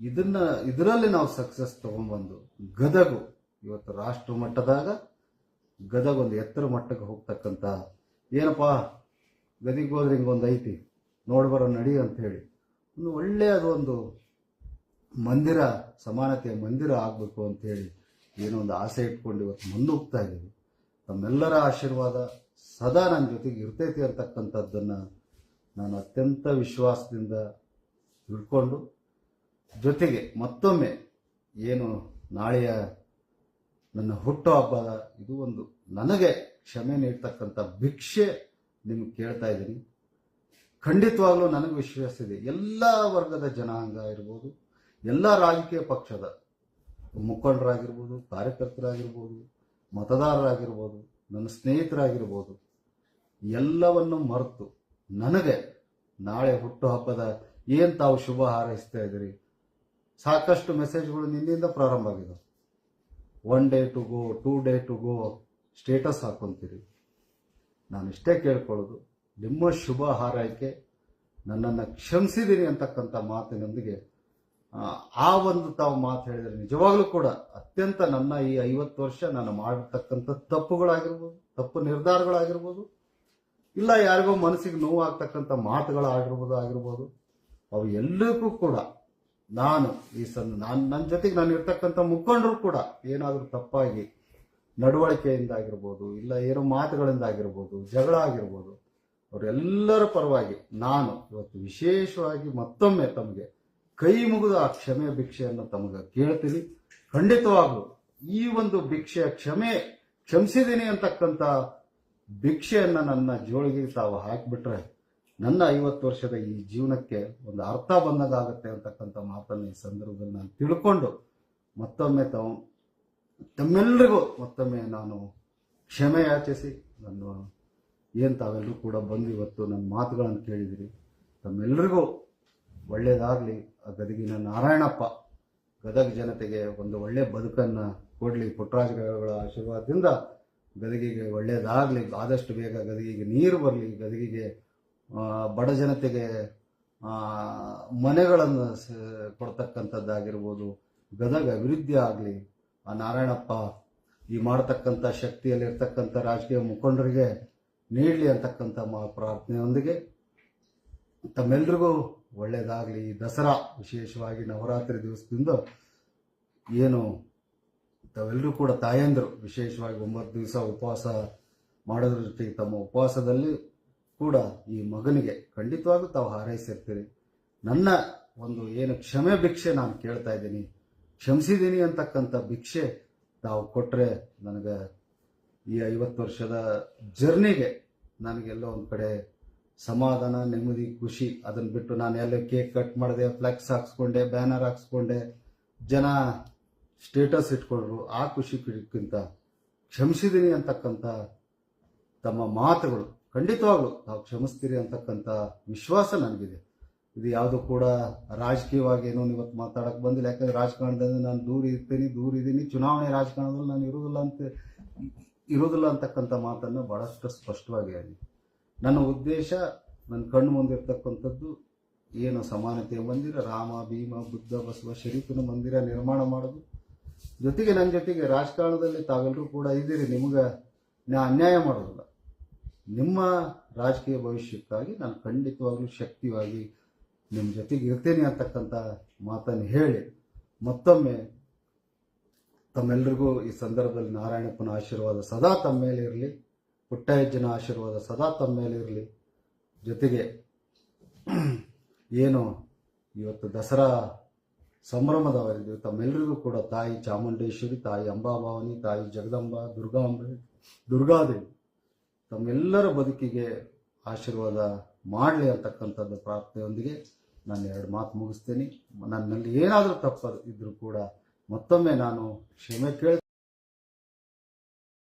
ಇದನ್ನ, ಇದರಲ್ಲಿ ನಾವು ಸಕ್ಸಸ್ ತಗೊಂಡ್ಬಂದು ಗದಗು, ಇವತ್ತು ರಾಷ್ಟ್ರ ಮಟ್ಟದಾಗ ಗದಗ ಒಂದು ಎತ್ತರ ಮಟ್ಟಕ್ಕೆ ಹೋಗ್ತಕ್ಕಂಥ ಏನಪ್ಪ ಗದಿಗೆ ಹೋದ್ರೆ ಹಿಂಗೊಂದು ಐತಿ ನೋಡ್ಬರೋ ನಡಿ ಅಂತ ಹೇಳಿ. ಒಂದು ಒಳ್ಳೆಯದೊಂದು ಮಂದಿರ, ಸಮಾನತೆಯ ಮಂದಿರ ಆಗಬೇಕು ಅಂತ ಹೇಳಿ ಏನೋ ಒಂದು ಆಸೆ ಇಟ್ಕೊಂಡು ಇವತ್ತು ಮುನ್ನುಗ್ತಾ ಇದ್ದೀವಿ. ತಮ್ಮೆಲ್ಲರ ಆಶೀರ್ವಾದ ಸದಾ ನನ್ನ ಜೊತೆಗೆ ಇರ್ತೈತಿ ಅಂತಕ್ಕಂಥದ್ದನ್ನು ನಾನು ಅತ್ಯಂತ ವಿಶ್ವಾಸದಿಂದ ತಿಳ್ಕೊಂಡು, ಜೊತೆಗೆ ಮತ್ತೊಮ್ಮೆ ಏನು ನಾಳೆಯ ನನ್ನ ಹುಟ್ಟು ಹಬ್ಬದ ಇದು ಒಂದು ನನಗೆ ಕ್ಷಮೆ ನೀಡ್ತಕ್ಕಂಥ ಭಿಕ್ಷೆ ನಿಮ್ಗೆ ಕೇಳ್ತಾ ಇದ್ದೀನಿ. ಖಂಡಿತವಾಗ್ಲೂ ನನಗೆ ವಿಶ್ವಾಸ ಇದೆ. ಎಲ್ಲ ವರ್ಗದ ಜನಾಂಗ ಇರ್ಬೋದು, ಎಲ್ಲ ರಾಜಕೀಯ ಪಕ್ಷದ ಮುಖಂಡರಾಗಿರ್ಬೋದು, ಕಾರ್ಯಕರ್ತರಾಗಿರ್ಬೋದು, ಮತದಾರರಾಗಿರ್ಬೋದು, ನನ್ನ ಸ್ನೇಹಿತರಾಗಿರ್ಬೋದು, ಎಲ್ಲವನ್ನು ಮರೆತು ನನಗೆ ನಾಳೆ ಹುಟ್ಟುಹಬ್ಬದ ಏನು ತಾವು ಶುಭ ಹಾರೈಸ್ತಾ ಇದ್ದೀರಿ? ಸಾಕಷ್ಟು ಮೆಸೇಜ್ಗಳು ನಿನ್ನಿಂದ ಪ್ರಾರಂಭ ಆಗಿದೆ. One day to go two day to go status ಹಾಕೊಂತೀರಿ. ನಾನು ಇಷ್ಟೇ ಕೇಳ್ಕೊಳ್ಳೋದು. ನಿಮ್ಮ ಶುಭ ಹಾರೈಕೆ ನನ್ನನ್ನು ಕ್ಷಮಿಸಿದ್ದೀನಿ ಅಂತಕ್ಕಂಥ ಮಾತಿನೊಂದಿಗೆ ಆ, ಒಂದು ತಾವು ಮಾತು ಹೇಳಿದರೆ ನಿಜವಾಗ್ಲೂ ಕೂಡ ಅತ್ಯಂತ ನನ್ನ ಈ ಐವತ್ತು ವರ್ಷ ನಾನು ಮಾಡಿರ್ತಕ್ಕಂಥ ತಪ್ಪುಗಳಾಗಿರ್ಬೋದು ತಪ್ಪು ನಿರ್ಧಾರಗಳಾಗಿರ್ಬೋದು ಇಲ್ಲ ಯಾರಿಗೋ ಮನಸ್ಸಿಗೆ ನೋವಾಗ್ತಕ್ಕಂಥ ಮಾತುಗಳಾಗಿರ್ಬೋದು ಆಗಿರ್ಬೋದು ಅವು ಎಲ್ಲರಿಗೂ ಕೂಡ ನಾನು ಈ ಸಣ್ಣ ನಾನು ನನ್ನ ಜೊತೆಗೆ ನಾನು ಇರ್ತಕ್ಕಂಥ ಮುಖಂಡರು ಕೂಡ ಏನಾದರೂ ತಪ್ಪಾಗಿ ನಡವಳಿಕೆಯಿಂದ ಆಗಿರ್ಬೋದು ಇಲ್ಲ ಏನೋ ಮಾತುಗಳಿಂದ ಆಗಿರ್ಬೋದು ಜಗಳ ಆಗಿರ್ಬೋದು, ಅವರೆಲ್ಲರ ಪರವಾಗಿ ನಾನು ಇವತ್ತು ವಿಶೇಷವಾಗಿ ಮತ್ತೊಮ್ಮೆ ತಮಗೆ ಕೈ ಮುಗಿದ ಆ ಕ್ಷಮೆ ಭಿಕ್ಷೆಯನ್ನು ತಮಗೆ ಕೇಳ್ತೀನಿ. ಖಂಡಿತವಾಗ್ಲು ಈ ಒಂದು ಭಿಕ್ಷೆಯ ಕ್ಷಮೆ ಕ್ಷಮಿಸಿದ್ದೀನಿ ಅಂತಕ್ಕಂಥ ಭಿಕ್ಷೆಯನ್ನ ನನ್ನ ಜೋಳಿಗೆ ತಾವು ಹಾಕಿಬಿಟ್ರೆ ನನ್ನ ಐವತ್ತು ವರ್ಷದ ಈ ಜೀವನಕ್ಕೆ ಒಂದು ಅರ್ಥ ಬಂದಾಗುತ್ತೆ ಅಂತಕ್ಕಂಥ ಮಾತನ್ನು ಈ ಸಂದರ್ಭದಲ್ಲಿ ನಾನು ತಿಳ್ಕೊಂಡು ಮತ್ತೊಮ್ಮೆ ತಾವು ತಮ್ಮೆಲ್ಲರಿಗೂ ಮತ್ತೊಮ್ಮೆ ನಾನು ಕ್ಷಮೆ ಯಾಚಿಸಿ ನನ್ನ ಏನು ತಾವೆಲ್ಲರೂ ಕೂಡ ಬಂದು ಇವತ್ತು ನನ್ನ ಮಾತುಗಳನ್ನು ಕೇಳಿದಿರಿ. ತಮ್ಮೆಲ್ಲರಿಗೂ ಒಳ್ಳೆಯದಾಗಲಿ ಆ ಗದಗಿನ ನಾರಾಯಣಪ್ಪ, ಗದಗ ಜನತೆಗೆ ಒಂದು ಒಳ್ಳೆಯ ಬದುಕನ್ನು ಕೊಡಲಿ. ಪುಟ್ಟರಾಜಗಳ ಆಶೀರ್ವಾದದಿಂದ ಗದಗಿಗೆ ಒಳ್ಳೆಯದಾಗಲಿ ಆದಷ್ಟು ಬೇಗ ಗದಗಿಗೆ ನೀರು ಬರಲಿ. ಗದಗಿಗೆ ಬಡ ಜನತೆಗೆ ಮನೆಗಳನ್ನು ಕೊಡ್ತಕ್ಕಂಥದ್ದಾಗಿರ್ಬೋದು. ಗದಗ ಅಭಿವೃದ್ಧಿ ಆಗಲಿ. ಆ ನಾರಾಯಣಪ್ಪ ಈ ಮಾಡತಕ್ಕಂಥ ಶಕ್ತಿಯಲ್ಲಿರ್ತಕ್ಕಂಥ ರಾಜಕೀಯ ಮುಖಂಡರಿಗೆ ನೀಡಲಿ ಅಂತಕ್ಕಂಥ ಮಾ ಪ್ರಾರ್ಥನೆಯೊಂದಿಗೆ ತಮ್ಮೆಲ್ರಿಗೂ ಒಳ್ಳೆಯದಾಗಲಿ ಈ ದಸರಾ ವಿಶೇಷವಾಗಿ ನವರಾತ್ರಿ ದಿವಸದಿಂದ ಏನು ತಾವೆಲ್ಲರೂ ಕೂಡ ತಾಯಂದರು, ವಿಶೇಷವಾಗಿ ಒಂಬತ್ತು ದಿವಸ ಉಪವಾಸ ಮಾಡೋದ್ರ ಜೊತೆಗೆ ತಮ್ಮ ಉಪವಾಸದಲ್ಲಿ ಕೂಡ ಈ ಮಗನಿಗೆ ಖಂಡಿತವಾಗೂ ತಾವು ಹಾರೈಸಿರ್ತೀರಿ. ನನ್ನ ಒಂದು ಏನು ಕ್ಷಮೆ ಭಿಕ್ಷೆ ನಾನು ಕೇಳ್ತಾ ಇದ್ದೀನಿ. ಕ್ಷಮಿಸಿದ್ದೀನಿ ಅಂತಕ್ಕಂಥ ಭಿಕ್ಷೆ ತಾವು ಕೊಟ್ಟರೆ ನನಗೆ ಈ ಐವತ್ತು ವರ್ಷದ ಜರ್ನಿಗೆ ನನಗೆಲ್ಲೋ ಒಂದು ಕಡೆ ಸಮಾಧಾನ, ನೆಮ್ಮದಿ, ಖುಷಿ ಅದನ್ನು ಬಿಟ್ಟು ನಾನು ಎಲ್ಲ ಕೇಕ್ ಕಟ್ ಮಾಡಿದೆ, ಫ್ಲೆಕ್ಸ್ ಹಾಕ್ಸ್ಕೊಂಡೆ, ಬ್ಯಾನರ್ ಹಾಕ್ಸ್ಕೊಂಡೆ, ಜನ ಸ್ಟೇಟಸ್ ಇಟ್ಕೊಂಡ್ರು, ಆ ಖುಷಿಗಿಂತ ಕ್ಷಮಿಸಿದ್ದೀನಿ ಅಂತಕ್ಕಂಥ ತಮ್ಮ ಮಾತುಗಳು ಖಂಡಿತವಾಗ್ಲು ತಾವು ಕ್ಷಮಿಸ್ತೀರಿ ಅಂತಕ್ಕಂಥ ವಿಶ್ವಾಸ ನನಗಿದೆ. ಇದು ಯಾವುದು ಕೂಡ ರಾಜಕೀಯವಾಗಿ ಏನೋ ಇವತ್ತು ಮಾತಾಡಕ್ ಬಂದಿಲ್ಲ. ಯಾಕಂದ್ರೆ ರಾಜಕಾರಣದಿಂದ ನಾನು ದೂರ ಇರ್ತೀನಿ, ದೂರ ಇದ್ದೀನಿ. ಚುನಾವಣೆ ರಾಜಕಾರಣದಲ್ಲಿ ನಾನು ಇರೋದಿಲ್ಲ ಅಂತ ಇರೋದಿಲ್ಲ ಅಂತಕ್ಕಂಥ ಮಾತನ್ನು ಭಾಳಷ್ಟು ಸ್ಪಷ್ಟವಾಗಿ ಹೇಳಿ. ನನ್ನ ಉದ್ದೇಶ, ನನ್ನ ಕಣ್ಣು ಮುಂದಿರ್ತಕ್ಕಂಥದ್ದು ಏನು ಸಮಾನತೆಯ ಮಂದಿರ, ರಾಮ, ಭೀಮ, ಬುದ್ಧ, ಬಸವ, ಶರೀಫನ ಮಂದಿರ ನಿರ್ಮಾಣ ಮಾಡೋದು. ಜೊತೆಗೆ ನನ್ನ ಜೊತೆಗೆ ರಾಜಕಾರಣದಲ್ಲಿ ತಾವೆಲ್ಲರೂ ಕೂಡ ಇದ್ದೀರಿ, ನಿಮಗೆ ನಾ ಅನ್ಯಾಯ ಮಾಡೋದಿಲ್ಲ. ನಿಮ್ಮ ರಾಜಕೀಯ ಭವಿಷ್ಯಕ್ಕಾಗಿ ನಾನು ಖಂಡಿತವಾಗ್ಲೂ ಶಕ್ತಿಯಾಗಿ ನಿಮ್ಮ ಜೊತೆಗೆ ಇರ್ತೇನೆ ಅಂತಕ್ಕಂಥ ಮಾತನ್ನು ಹೇಳಿ ಮತ್ತೊಮ್ಮೆ ತಮ್ಮೆಲ್ಲರಿಗೂ ಈ ಸಂದರ್ಭದಲ್ಲಿ ನಾರಾಯಣಪ್ಪನ ಆಶೀರ್ವಾದ ಸದಾ ತಮ್ಮ ಮೇಲೆ ಇರಲಿ, ಪುಟ್ಟಯಜ್ಜನ ಆಶೀರ್ವಾದ ಸದಾ ತಮ್ಮ ಮೇಲೆ ಇರಲಿ. ಜೊತೆಗೆ ಏನು ಇವತ್ತು ದಸರಾ ಸಂಭ್ರಮದವರಿದ್ದೀವಿ ತಮ್ಮೆಲ್ಲರಿಗೂ ಕೂಡ ತಾಯಿ ಚಾಮುಂಡೇಶ್ವರಿ, ತಾಯಿ ಅಂಬಾಭವಾನಿ, ತಾಯಿ ಜಗದಂಬ, ದುರ್ಗಾಂಬೆ, ದುರ್ಗಾದೇವಿ, ತಮ್ಮೆಲ್ಲರ ಬದುಕಿಗೆ ಆಶೀರ್ವಾದ ಮಾಡಲಿ ಅಂತಕ್ಕಂಥದ್ದು ಪ್ರಾರ್ಥನೆಯೊಂದಿಗೆ ನಾನು ಎರಡು ಮಾತು ಮುಗಿಸ್ತೇನೆ. ನನ್ನಲ್ಲಿ ಏನಾದರೂ ತಪ್ಪು ಇದ್ರೂ ಕೂಡ ಮತ್ತೊಮ್ಮೆ ನಾನು ಕ್ಷಮೆ ಕೇಳಿ